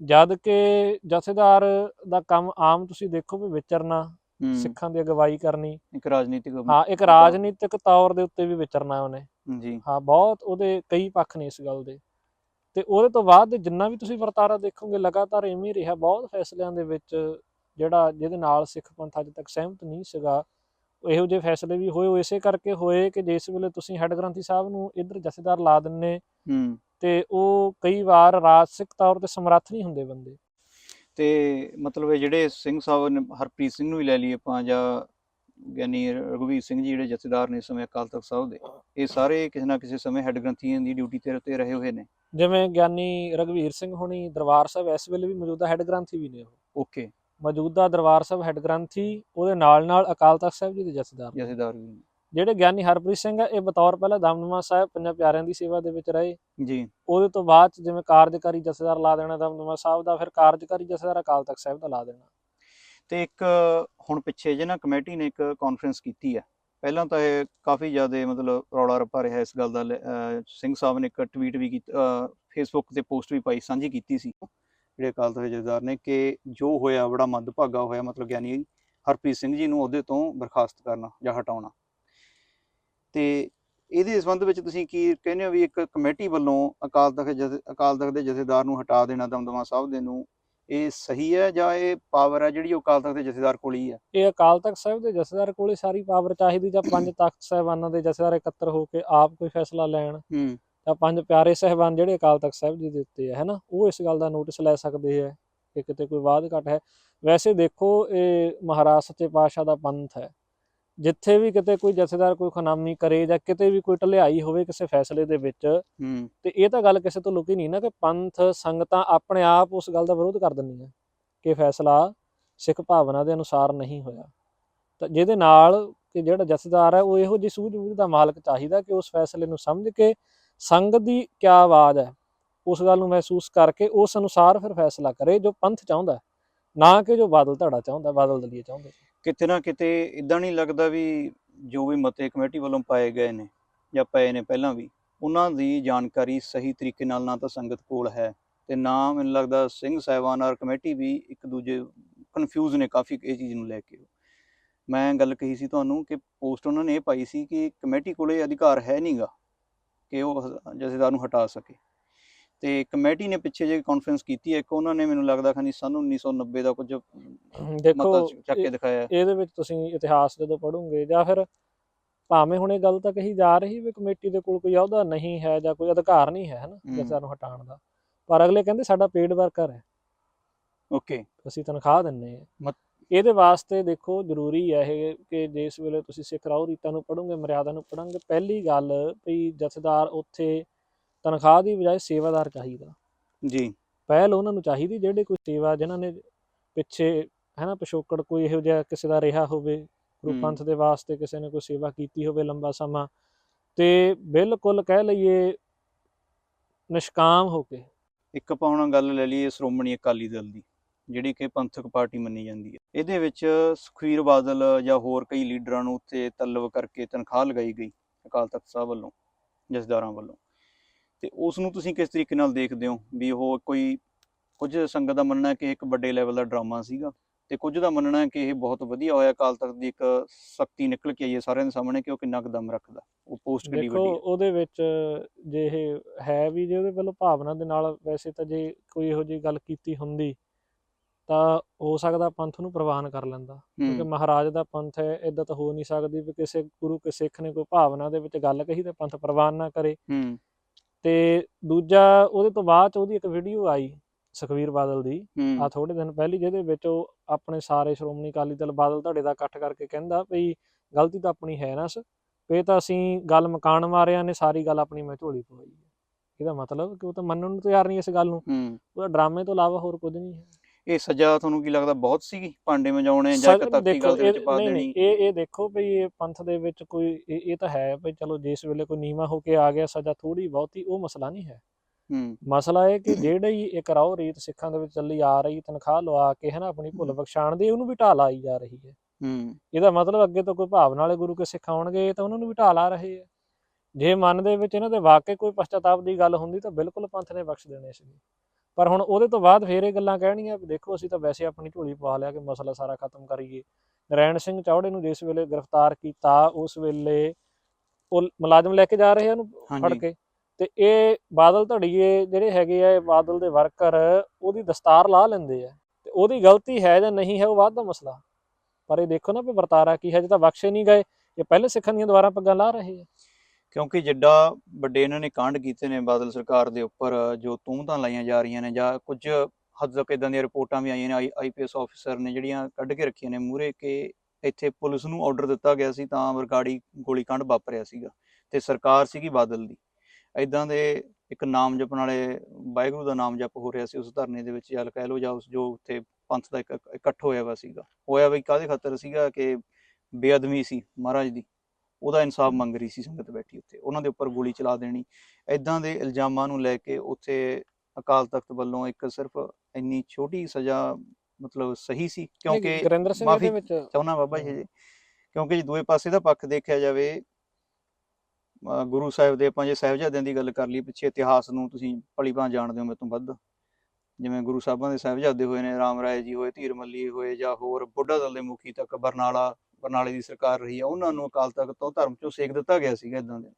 ਜਦ ਕਿ ਜਥੇਦਾਰ ਦਾ ਕੰਮ ਆਮ ਤੁਸੀਂ ਦੇਖੋ ਵੀ ਵਿਚਰਨਾ ਸਿੱਖਾਂ ਦੀ ਅਗਵਾਈ ਕਰਨੀ। ਇੱਕ ਰਾਜਨੀਤਿਕ ਹਾਂ ਇੱਕ ਰਾਜਨੀਤਿਕ ਤੌਰ ਦੇ ਉੱਤੇ ਵੀ ਵਿਚਰਨਾ ਉਹਨੇ। ਜੀ। ਹਾਂ ਬਹੁਤ ਉਹਦੇ ਕਈ ਪੱਖ ਨੇ ਇਸ ਗੱਲ ਦੇ। ਤੇ ਉਹਦੇ ਤੋਂ ਬਾਅਦ ਜਿੰਨਾ ਵੀ ਤੁਸੀਂ ਵਰਤਾਰਾ ਦੇਖੋਗੇ ਲਗਾਤਾਰ ਹੀ ਰਿਹਾ। ਬਹੁਤ ਫੈਸਲਿਆਂ ਦੇ ਵਿੱਚ ਜਿਹੜਾ ਜਿਹਦੇ ਨਾਲ ਸਿੱਖ ਪੰਥ ਅੱਜ ਤੱਕ ਸਹਿਮਤ ਨਹੀਂ ਸੀਗਾ ਇਹੋ ਜਿਹੇ ਫੈਸਲੇ ਵੀ ਹੋਏ। ਇਸੇ ਕਰਕੇ ਹੋਏ ਕਿ ਜਿਸ ਵੇਲੇ ਤੁਸੀਂ ਹੈੱਡ ਗ੍ਰੰਥੀ ਸਾਹਿਬ ਨੂੰ ਇੱਧਰ ਜਥੇਦਾਰ ਲਾ ਦਿੰਨੇ ਹੂੰ। ਤੇ ਉਹ ਕਈ ਵਾਰ ਰਾਜਸਿਕ ਤੌਰ ਤੇ ਸਮਰੱਥ ਨਹੀਂ ਹੁੰਦੇ ਬੰਦੇ। ਤੇ ਮਤਲਬ ਇਹ ਜਿਹੜੇ ਸਿੰਘ ਸਾਹਿਬ ਨੇ ਹਰਪ੍ਰੀਤ ਸਿੰਘ ਨੂੰ ਹੀ ਲੈ ਲਈਏ ਆਪਾਂ ਜਾਂ ਯਾਨੀ ਰਘੁਵੀਰ ਸਿੰਘ ਜੀ ਜਿਹੜੇ ਜਥੇਦਾਰ ਨੇ ਸਮੇਂ ਅਕਾਲ ਤਖਤ ਸਾਹਿਬ ਦੇ ਇਹ ਸਾਰੇ ਕਿਸੇ ਨਾ ਕਿਸੇ ਸਮੇਂ ਹੈੱਡ ਗ੍ਰੰਥੀਆਂ ਦੀ ਡਿਊਟੀ ਤੇ ਰਹੇ ਹੋਏ ਨੇ। ਜਿਵੇਂ ਗਿਆਨੀ ਰਗਵੀਰ ਸਿੰਘ ਹੁਣੀ ਦਰਬਾਰ ਸਾਹਿਬ ਇਸ ਵੇਲੇ ਵੀ ਮੌਜੂਦਾ ਹੈੱਡ ਗ੍ਰੰਥੀ ਵੀ ਨੇ ਉਹ। ਓਕੇ। ਮੌਜੂਦਾ ਦਰਬਾਰ ਸਾਹਿਬ ਹੈੱਡ ਗ੍ਰੰਥੀ ਉਹਦੇ ਨਾਲ ਨਾਲ ਅਕਾਲ ਤਖਤ ਸਾਹਿਬ ਜੀ ਦੇ ਜਥੇਦਾਰ। ਜਥੇਦਾਰ ਵੀ ਨੇ। ਜਿਹੜੇ ਗਿਆਨੀ ਹਰਪ੍ਰੀਤ ਸਿੰਘ ਆ ਇਹ ਬਤੌਰ ਪਹਿਲਾਂ ਦਮਦਮਾ ਸਾਹਿਬ ਪੰਜਾਂ ਪਿਆਰਿਆਂ ਦੀ ਸੇਵਾ ਦੇ ਵਿੱਚ ਰਹੇ। ਜੀ। ਉਹਦੇ ਤੋਂ ਬਾਅਦ ਜਿਵੇਂ ਕਾਰਜਕਾਰੀ ਜਥੇਦਾਰ ਲਾ ਦੇਣਾ ਦਮਦਮਾ ਸਾਹਿਬ ਦਾ ਫਿਰ ਕਾਰਜਕਾਰੀ ਜਥੇਦਾਰ ਅਕਾਲ ਤਖਤ ਸਾਹਿਬ ਦਾ ਲਾ ਦੇਣਾ। ਤੇ ਇੱਕ ਹੁਣ ਪਿੱਛੇ ਜੇ ਨਾ ਕਮੇਟੀ ਨੇ ਇੱਕ ਕਾਨਫਰੰਸ ਕੀਤੀ ਹੈ ਪਹਿਲਾਂ ਤਾਂ ਇਹ ਕਾਫੀ ਜ਼ਿਆਦਾ ਮਤਲਬ ਰੌਲਾ ਰੱਪਾ ਰਿਹਾ ਇਸ ਗੱਲ ਦਾ ਸਿੰਘ ਸਾਹਿਬ ਨੇ ਇੱਕ ਟਵੀਟ ਵੀ ਕੀਤਾ ਫੇਸਬੁੱਕ ਤੇ ਪੋਸਟ ਵੀ ਪਾਈ, ਸਾਂਝੀ ਕੀਤੀ ਸੀ। ਜਿਹੜੇ ਅਕਾਲ ਤਖਤ ਜਥੇਦਾਰ ਨੇ ਕਿ ਜੋ ਹੋਇਆ, ਬੜਾ ਮੰਦਭਾਗਾ ਹੋਇਆ, ਮਤਲਬ ਗਿਆਨੀ ਹਰਪ੍ਰੀਤ ਸਿੰਘ ਜੀ ਨੂੰ ਅਹੁਦੇ ਤੋਂ ਬਰਖਾਸਤ ਕਰਨਾ ਜਾਂ ਹਟਾਉਣਾ। ਤੇ ਇਹਦੇ ਸੰਬੰਧ ਵਿੱਚ ਤੁਸੀਂ ਕੀ ਕਹਿੰਦੇ ਹੋ ਵੀ ਇੱਕ ਕਮੇਟੀ ਵੱਲੋਂ ਅਕਾਲ ਤਖਤ ਜਥੇ, ਅਕਾਲ ਤਖਤ ਦੇ ਜਥੇਦਾਰ ਨੂੰ ਹਟਾ ਦੇਣਾ, ਦਮਦਮਾ ਸਾਹਿਬ ਦੇ ਨੂੰ ਇਹ ਸਹੀ ਹੈ ਜਾਂ ਇਹ ਪਾਵਰ ਹੈ ਜਿਹੜੀ ਉਹ ਅਕਾਲ ਤਖਤ ਦੇ ਜਥੇਦਾਰ ਕੋਲ ਹੀ ਹੈ? ਇਹ ਅਕਾਲ ਤਖਤ ਸਾਹਿਬ ਦੇ ਜਥੇਦਾਰ ਕੋਲੇ ਸਾਰੀ ਪਾਵਰ ਚਾਹੀਦੀ ਜਾਂ ਪੰਜ ਤਖਤ ਸਾਹਿਬਾਨਾਂ ਦੇ ਜਥੇਦਾਰ ਇਕੱਤਰ ਹੋ ਕੇ ਆਪ ਕੋਈ ਫੈਸਲਾ ਲੈਣ ਹੂੰ। ਜਾਂ ਪੰਜ ਪਿਆਰੇ ਸਹਿਬਾਨ ਜਿਹੜੇ ਅਕਾਲ ਤਖਤ ਸਾਹਿਬ ਜੀ ਦੇ ਉੱਤੇ ਹੈ ਹੈਨਾ? ਉਹ ਇਸ ਗੱਲ ਦਾ ਨੋਟਿਸ ਲੈ ਸਕਦੇ ਹੈ ਕਿ ਕਿਤੇ ਕੋਈ ਵਾਧ ਘਟ ਹੈ। ਵੈਸੇ ਦੇਖੋ ਇਹ ਮਹਾਰਾਜ ਸੱਚੇ ਪਾਤਸ਼ਾਹ ਦਾ ਪੰਥ ਹੈ। ਜਿੱਥੇ ਵੀ ਕਿਤੇ ਕੋਈ ਜਥੇਦਾਰ ਕੋਈ ਖਨਾਮੀ ਕਰੇ ਜਾਂ ਕਿਤੇ ਵੀ ਕੋਈ ਢਲਿਆਈ ਹੋਵੇ ਕਿਸੇ ਫੈਸਲੇ ਦੇ ਵਿੱਚ ਹੂੰ। ਤੇ ਇਹ ਤਾਂ ਗੱਲ ਕਿਸੇ ਤੋਂ ਲੁਕੀ ਨਹੀਂ ਨਾ ਕਿ ਪੰਥ ਸੰਗਤਾਂ ਆਪਣੇ ਆਪ ਉਸ ਗੱਲ ਦਾ ਵਿਰੋਧ ਕਰ ਦਿੰਦੀਆਂ ਕਿ ਫੈਸਲਾ ਸਿੱਖ ਭਾਵਨਾ ਦੇ ਅਨੁਸਾਰ ਨਹੀਂ ਹੋਇਆ। ਤਾਂ ਜਿਹਦੇ ਨਾਲ ਕਿ ਜਿਹੜਾ ਜਥੇਦਾਰ ਹੈ ਉਹ ਇਹੋ ਜਿਹੀ ਸੂਝ-ਬੂਝ ਦਾ ਮਾਲਕ ਚਾਹੀਦਾ ਕਿ ਉਸ ਫੈਸਲੇ ਨੂੰ ਸਮਝ ਕੇ ਸੰਗਤ ਦੀ ਕਿਆ ਆਵਾਜ਼ ਹੈ ਉਸ ਗੱਲ ਨੂੰ ਮਹਿਸੂਸ ਕਰਕੇ ਉਸ ਅਨੁਸਾਰ ਫਿਰ ਫੈਸਲਾ ਕਰੇ ਜੋ ਪੰਥ ਚਾਹੁੰਦਾ ਹੈ, ਨਾ ਕਿ ਜੋ ਬਾਦਲ ਧੜਾ ਚਾਹੁੰਦਾ, ਬਾਦਲ ਦਲੀਏ ਚਾਹੁੰਦੇ। ਕਿਤੇ ਨਾ ਕਿਤੇ ਇਦਾਂ ਨਹੀਂ ਲੱਗਦਾ ਵੀ ਜੋ ਵੀ ਮਤੇ ਕਮੇਟੀ ਵੱਲੋਂ ਪਾਏ ਗਏ ਨੇ ਜਾਂ ਪਏ ਨੇ ਪਹਿਲਾਂ ਵੀ, ਉਹਨਾਂ ਦੀ ਜਾਣਕਾਰੀ ਸਹੀ ਤਰੀਕੇ ਨਾਲ ਨਾ ਤਾਂ ਸੰਗਤ ਕੋਲ ਹੈ ਤੇ ਨਾ ਮੈਨੂੰ ਲੱਗਦਾ ਸਿੰਘ ਸਾਹਿਬਾਨ ਔਰ ਕਮੇਟੀ ਵੀ ਇੱਕ ਦੂਜੇ ਕਨਫਿਊਜ਼ ਨੇ ਕਾਫੀ ਇਹ ਚੀਜ਼ ਨੂੰ ਲੈ ਕੇ। ਮੈਂ ਗੱਲ ਕਹੀ ਸੀ ਤੁਹਾਨੂੰ ਕਿ ਪੋਸਟ ਉਹਨਾਂ ਨੇ ਇਹ ਪਾਈ ਸੀ ਕਿ ਕਮੇਟੀ ਕੋਲੇ ਅਧਿਕਾਰ ਹੈ ਨਹੀਂਗਾ ਕਿ ਉਹ ਜਥੇਦਾਰ ਨੂੰ ਹਟਾ ਸਕੇ। ਤੇ ਕਮੇਟੀ ਨੇ ਪਿੱਛੇ ਜੇ ਕਾਨਫਰੰਸ ਕੀਤੀ ਹੈ ਇੱਕ ਉਹਨਾਂ ਨੇ ਮੈਨੂੰ ਲੱਗਦਾ ਖਨੀ ਸਨ 1990 ਦਾ ਕੁਝ ਦੇਖੋ ਚੱਕ ਕੇ ਦਿਖਾਇਆ। ਇਹਦੇ ਵਿੱਚ ਤੁਸੀਂ ਇਤਿਹਾਸ ਜਦੋਂ ਪੜੋਗੇ ਜਾਂ ਫਿਰ ਭਾਵੇਂ ਹੁਣ ਇਹ ਗੱਲ ਤਾਂ ਕਹੀ ਜਾ ਰਹੀ ਵੀ ਕਮੇਟੀ ਦੇ ਕੋਲ ਕੋਈ ਅਹੁਦਾ ਨਹੀਂ ਹੈ ਜਾਂ ਕੋਈ ਅਧਿਕਾਰ ਨਹੀਂ ਹੈ ਹਨਾ। ਜਥੇਦਾਰ ਨੂੰ ਹਟਾਉਣ ਦਾ ਪਰ ਅਗਲੇ ਕਹਿੰਦੇ ਸਾਡਾ ਪੇਡ ਵਰਕਰ ਹੈ ਓਕੇ ਅਸੀਂ ਤਨਖਾਹ ਦਿੰਨੇ ਆ ਇਹਦੇ ਵਾਸਤੇ ਦੇਖੋ ਜ਼ਰੂਰੀ ਹੈ ਇਹ ਕਿ ਜਿਸ ਵੇਲੇ ਤੁਸੀਂ ਸਿੱਖ ਰਾਓ ਰੀਤਾਂ ਨੂੰ ਪੜੋਗੇ ਮਰਿਆਦਾ ਨੂੰ ਪੜੋਗੇ ਪਹਿਲੀ ਗੱਲ ਵੀ ਜਥੇਦਾਰ ਉੱਥੇ ਤਨਖਾਹ ਦੀ ਬਜਾਏ ਸੇਵਾਦਾਰ ਚਾਹੀਦਾ। ਜੀ। ਪਹਿਲ ਉਹਨਾਂ ਨੂੰ ਚਾਹੀਦੀ ਜਿਹੜੇ ਕੋਈ ਸੇਵਾ ਜਿਨ੍ਹਾਂ ਨੇ ਪਿੱਛੇ ਹੈ ਨਾ ਪਿਛੋਕੜ ਕੋਈ ਇਹੋ ਜਿਹਾ ਕਿਸੇ ਦਾ ਰਿਹਾ ਹੋਵੇ ਗੁਰੂ। ਪੰਥ ਦੇ ਵਾਸਤੇ ਕਿਸੇ ਨੇ ਕੋਈ ਸੇਵਾ ਕੀਤੀ ਹੋਵੇ ਲੰਬਾ ਸਮਾਂ ਤੇ ਬਿਲਕੁਲ ਕਹਿ ਲਈਏ ਨਿਸ਼ਕਾਮ ਹੋ ਕੇ। ਇੱਕ ਆਪਾਂ ਹੁਣ ਗੱਲ ਲੈ ਲਈਏ ਸ਼੍ਰੋਮਣੀ ਅਕਾਲੀ ਦਲ ਦੀ ਜਿਹੜੀ ਕਿ ਪੰਥਕ ਪਾਰਟੀ ਮੰਨੀ ਜਾਂਦੀ ਹੈ। ਇਹਦੇ ਵਿੱਚ ਸੁਖਵੀਰ ਬਾਦਲ ਜਾਂ ਹੋਰ ਕਈ ਲੀਡਰਾਂ ਨੂੰ ਉੱਥੇ ਤਲਬ ਕਰਕੇ ਤਨਖਾਹ ਲਗਾਈ ਗਈ ਅਕਾਲ ਤਖਤ ਸਾਹਿਬ ਵੱਲੋਂ ਜਸਦਾਰਾਂ ਵੱਲੋਂ। ਤੇ ਉਸ ਨੂੰ ਤੁਸੀਂ ਕਿਸ ਤਰੀਕੇ ਨਾਲ ਦੇਖਦੇ ਹੋ? ਵੀ ਉਹ ਕੋਈ ਕੁਝ ਸੰਗਤ ਦਾ ਮੰਨਣਾ ਹੈ ਕਿ ਇੱਕ ਵੱਡੇ ਲੈਵਲ ਦਾ ਡਰਾਮਾ ਸੀਗਾ ਤੇ ਕੁਝ ਦਾ ਮੰਨਣਾ ਹੈ ਕਿ ਇਹ ਬਹੁਤ ਵਧੀਆ ਹੋਇਆ ਅਕਾਲ ਤਖਤ ਦੀ ਇੱਕ ਸ਼ਕਤੀ ਨਿਕਲ ਕੇ ਆਈ ਹੈ ਸਾਰਿਆਂ ਦੇ ਸਾਹਮਣੇ ਕਿ ਉਹ ਕਿੰਨਾ ਕੁ ਦਮ ਰੱਖਦਾ ਉਹ ਪੋਸਟ ਕਿੰਨੀ ਦੇਖੋ ਵੱਡੀ ਉਹਦੇ ਵਿੱਚ ਜੇ ਇਹ ਹੈ ਵੀ ਜੇ ਉਹਦੇ ਵੱਲੋਂ ਭਾਵਨਾ ਦੇ ਨਾਲ ਵੈਸੇ ਤਾਂ ਜੇ ਕੋਈ ਇਹੋ ਜਿਹੀ ਗੱਲ ਕੀਤੀ ਹੁੰਦੀ ਤਾਂ ਹੋ ਸਕਦਾ ਪੰਥ ਨੂੰ ਪ੍ਰਵਾਨ ਕਰ ਲੈਂਦਾ ਕਿਉਂਕਿ ਮਹਾਰਾਜ ਦਾ ਪੰਥ ਹੈ ਇਦਾਂ ਤਾਂ ਹੋ ਨਹੀਂ ਸਕਦੀ ਵੀ ਕਿਸੇ ਗੁਰੂ ਕੇ ਸਿੱਖ ਨੇ ਕੋਈ ਭਾਵਨਾ ਦੇ ਵਿੱਚ ਗੱਲ ਕਹੀ ਤੇ ਪੰਥ ਪ੍ਰਵਾਨ ਨਾ ਕਰੇ। ਹੂੰ। ਤੇ ਦੂਜਾ ਉਹਦੇ ਤੋਂ ਬਾਅਦ ਚ ਉਹਦੀ ਇੱਕ ਵੀਡੀਓ ਆਈ ਸੁਖਵੀਰ ਬਾਦਲ ਦੀ। ਆ ਥੋੜੇ ਦਿਨ ਪਹਿਲੀ ਜਿਹਦੇ ਵਿੱਚ ਉਹ ਆਪਣੇ ਸਾਰੇ ਸ਼੍ਰੋਮਣੀ ਅਕਾਲੀ ਦਲ ਬਾਦਲ ਧੜੇ ਦਾ ਇਕੱਠ ਕਰਕੇ ਕਹਿੰਦਾ ਵੀ ਗਲਤੀ ਤਾਂ ਆਪਣੀ ਹੈ ਨਾ ਸ ਇਹ ਤਾਂ ਅਸੀਂ ਗੱਲ ਮਕਾਨ ਮਾਰਿਆਂ ਨੇ ਸਾਰੀ ਗੱਲ ਆਪਣੀ ਮੈਂ ਝੋਲੀ ਪਵਾਈ ਇਹਦਾ ਮਤਲਬ ਕਿ ਉਹ ਤਾਂ ਮੰਨਣ ਨੂੰ ਤਿਆਰ ਨਹੀਂ ਇਸ ਗੱਲ ਨੂੰ। ਉਹਦਾ ਡਰਾਮੇ ਤੋਂ ਇਲਾਵਾ ਹੋਰ ਕੁਝ ਨਹੀਂ ਹੈ। ਇਹ ਸਜ਼ਾ ਤੁਹਾਨੂੰ ਕੀ ਲੱਗਦਾ ਬਹੁਤ ਸੀਗੀ? ਭਾਂਡੇ ਮਜਾਉਣੇ ਜਾਂ ਦੇਖੋ ਗੱਲ ਦੇ ਵਿੱਚ ਪਾ ਦੇਣੀ? ਇਹ ਇਹ ਦੇਖੋ ਵੀ ਇਹ ਪੰਥ ਦੇ ਵਿੱਚ ਕੋਈ ਇਹ ਤਾਂ ਹੈ ਵੀ ਚਲੋ ਜਿਸ ਵੇਲੇ ਕੋਈ ਨੀਵਾ ਹੋ ਕੇ ਆ ਗਿਆ ਸਜ਼ਾ ਥੋੜੀ ਬਹੁਤੀ ਉਹ ਮਸਲਾ ਨਹੀਂ ਹੈ। ਹੂੰ। ਮਸਲਾ ਇਹ ਕਿ ਜਿਹੜੀ ਇੱਕ ਰਾਓ ਰੀਤ ਸਿੱਖਾਂ ਦੇ ਵਿੱਚ ਚੱਲੀ ਆ ਰਹੀ ਤਨਖਾਹ ਲਵਾ ਕੇ ਹੈ ਨਾ ਆਪਣੀ ਭੁੱਲ। ਬਖਸ਼ਾਣ ਦੀ ਉਹਨੂੰ ਵੀ ਢਾਲ ਆਈ ਜਾ ਰਹੀ ਹੈ। ਹੂੰ। ਇਹਦਾ ਮਤਲਬ ਅੱਗੇ ਤੋਂ ਕੋਈ ਭਾਵਨਾ ਵਾਲੇ ਗੁਰੂ ਕੇ ਸਿੱਖ ਆਉਣਗੇ ਤਾਂ ਉਹਨਾਂ ਨੂੰ ਵੀ ਢਾਲ ਆ ਰਹੇ ਆ ਜੇ ਮਨ ਦੇ ਵਿੱਚ ਇਹਨਾਂ ਦੇ ਵਾਕਈ ਕੋਈ ਪਛਤਾਤਾਪ ਦੀ ਗੱਲ ਹੁੰਦੀ ਤਾਂ ਬਿਲਕੁਲ ਪੰਥ ਨੇ ਬਖਸ਼ ਦੇਣੇ ਸੀ ਪਰ ਹੁਣ ਉਹਦੇ ਤੋਂ ਬਾਅਦ ਫੇਰ ਇਹ ਗੱਲਾਂ ਕਹਿਣੀਆਂ ਵੀ ਦੇਖੋ ਅਸੀਂ ਤਾਂ ਵੈਸੇ ਆਪਣੀ ਝੋਲੀ ਪਾ ਲਿਆ ਕਿ ਮਸਲਾ ਸਾਰਾ ਖਤਮ ਕਰੀਏ। ਨਰੈਣ ਸਿੰਘ ਚੌੜੇ ਨੂੰ ਜਿਸ ਵੇਲੇ ਗ੍ਰਿਫਤਾਰ ਕੀਤਾ ਉਸ ਵੇਲੇ ਉਹ ਮੁਲਾਜ਼ਮ ਲੈ ਕੇ ਜਾ ਰਹੇ ਉਹਨੂੰ ਫੜ ਕੇ। ਤੇ ਇਹ ਬਾਦਲ ਧੜੀਏ ਜਿਹੜੇ ਹੈਗੇ ਆ ਇਹ ਬਾਦਲ ਦੇ ਵਰਕਰ ਉਹਦੀ ਦਸਤਾਰ ਲਾ ਲੈਂਦੇ ਆ। ਤੇ ਉਹਦੀ ਗਲਤੀ ਹੈ ਜਾਂ ਨਹੀਂ ਹੈ ਉਹ ਬਾਅਦ ਦਾ ਮਸਲਾ। ਪਰ ਇਹ ਦੇਖੋ ਨਾ ਵੀ ਵਰਤਾਰਾ ਕੀ ਹੈ ਜੇ ਤਾਂ ਬਖਸ਼ੇ ਨਹੀਂ ਗਏ। ਇਹ ਪਹਿਲੇ ਸਿੱਖਾਂ ਦੀਆਂ ਦੁਆਰਾ ਪੱਗਾਂ ਲਾ ਰਹੇ ਆ। ਕਿਉਂਕਿ ਜਿੱਡਾ ਵੱਡੇ ਇਹਨਾਂ ਨੇ ਕਾਂਡ ਕੀਤੇ ਨੇ ਬਾਦਲ ਸਰਕਾਰ ਦੇ ਉੱਪਰ, ਜੋ ਤੂਮਤਾਂ ਲਾਈਆਂ ਜਾ ਰਹੀਆਂ ਨੇ ਜਾਂ ਕੁਝ ਹੱਦ ਤੱਕ ਇਦਾਂ ਦੀਆਂ ਰਿਪੋਰਟਾਂ ਵੀ ਆਈਆਂ ਨੇ ਆਈਪੀਐਸ ਆਫੀਸਰ ਨੇ ਜਿਹੜੀਆਂ ਕੱਢ ਕੇ ਰੱਖੀਆਂ ਨੇ ਮੂਰੇ ਕਿ ਇੱਥੇ ਪੁਲਿਸ ਨੂੰ ਆਰਡਰ ਦਿੱਤਾ ਗਿਆ ਸੀ ਤਾਂ ਬਰਗਾੜੀ ਗੋਲੀकांड ਵਾਪਰਿਆ ਸੀਗਾ ਤੇ ਸਰਕਾਰ ਸੀਗੀ ਬਾਦਲ ਦੀ। ਇਦਾਂ ਦੇ ਇੱਕ ਨਾਮ ਜਪਣ ਵਾਲੇ, ਵਾਹਿਗੁਰੂ ਦਾ ਨਾਮ ਜਪ ਹੋ ਰਿਹਾ ਸੀ ਉਸ ਧਰਨੇ ਦੇ ਵਿੱਚ, ਜਾਂ ਕਹਿ ਲਓ ਜਾਂ ਉਸ ਜੋ ਉੱਥੇ ਪੰਥ ਦਾ ਇੱਕ ਇਕੱਠ ਹੋਇਆ ਵਾ ਸੀਗਾ। ਹੋਇਆ ਵੀ ਕਾਹਦੇ ਖਾਤਰ ਸੀਗਾ ਕਿ ਬੇਅਦਮੀ ਸੀ ਮਹਾਰਾਜ ਦੀ। ਉਹਦਾ ਇਨਸਾਫ ਮੰਗ ਰਹੀ ਸੀ ਸੰਗਤ ਬੈਠੀ ਉੱਥੇ। ਉਹਨਾਂ ਦੇ ਉੱਪਰ ਗੋਲੀ ਚਲਾ ਦੇਣੀ। ਇਦਾਂ ਦੇ ਇਲਜ਼ਾਮਾਂ ਨੂੰ ਲੈ ਕੇ ਉੱਥੇ ਅਕਾਲ ਤਖਤ ਵੱਲੋਂ ਇੱਕ ਸਿਰਫ ਇੰਨੀ ਛੋਟੀ ਸਜ਼ਾ ਮਤਲਬ ਸਹੀ ਸੀ ਕਿਉਂਕਿ ਗੁਰਿੰਦਰ ਸਿੰਘ ਇਹਦੇ ਵਿੱਚ ਚਾਹੁੰਦਾ ਬਾਬਾ ਜੀ ਕਿਉਂਕਿ ਜੇ ਦੂਏ ਪਾਸੇ ਦਾ ਪੱਖ ਦੇਖਿਆ ਜਾਵੇ ਗੁਰੂ ਸਾਹਿਬ ਦੇ ਆਪਾਂ ਜੇ ਸਾਹਿਬਜ਼ਾਦਿਆਂ ਦੀ ਗੱਲ ਕਰ ਲਈ ਪਿੱਛੇ ਇਤਿਹਾਸ ਨੂੰ ਤੁਸੀਂ ਭਲੀ ਭਾਂ ਜਾਣਦੇ ਹੋ ਮੇਰੇ ਤੋਂ ਵੱਧ। ਜਿਵੇਂ ਗੁਰੂ ਸਾਹਿਬਾਂ ਦੇ ਸਾਹਿਬਜ਼ਾਦੇ ਹੋਏ ਨੇ ਰਾਮ ਰਾਏ ਜੀ ਹੋਏ ਧੀਰ ਮੱਲੀ ਹੋਏ ਜਾਂ ਹੋਰ ਬੁੱਢਾ ਦਲ ਦੇ ਮੁਖੀ ਤੱਕ ਬਰਨਾਲਾ ਬਰਨਾਲੇ ਦੀ ਸਰਕਾਰ ਰਹੀ ਆ ਉਹਨਾਂ ਨੂੰ ਅਕਾਲ ਤਖਤ ਤੋਂ ਧਰਮ ਚੋਂ ਸੇਕ ਦਿੱਤਾ ਗਿਆ ਸੀਗਾ ਇਦਾਂ ਦੇ।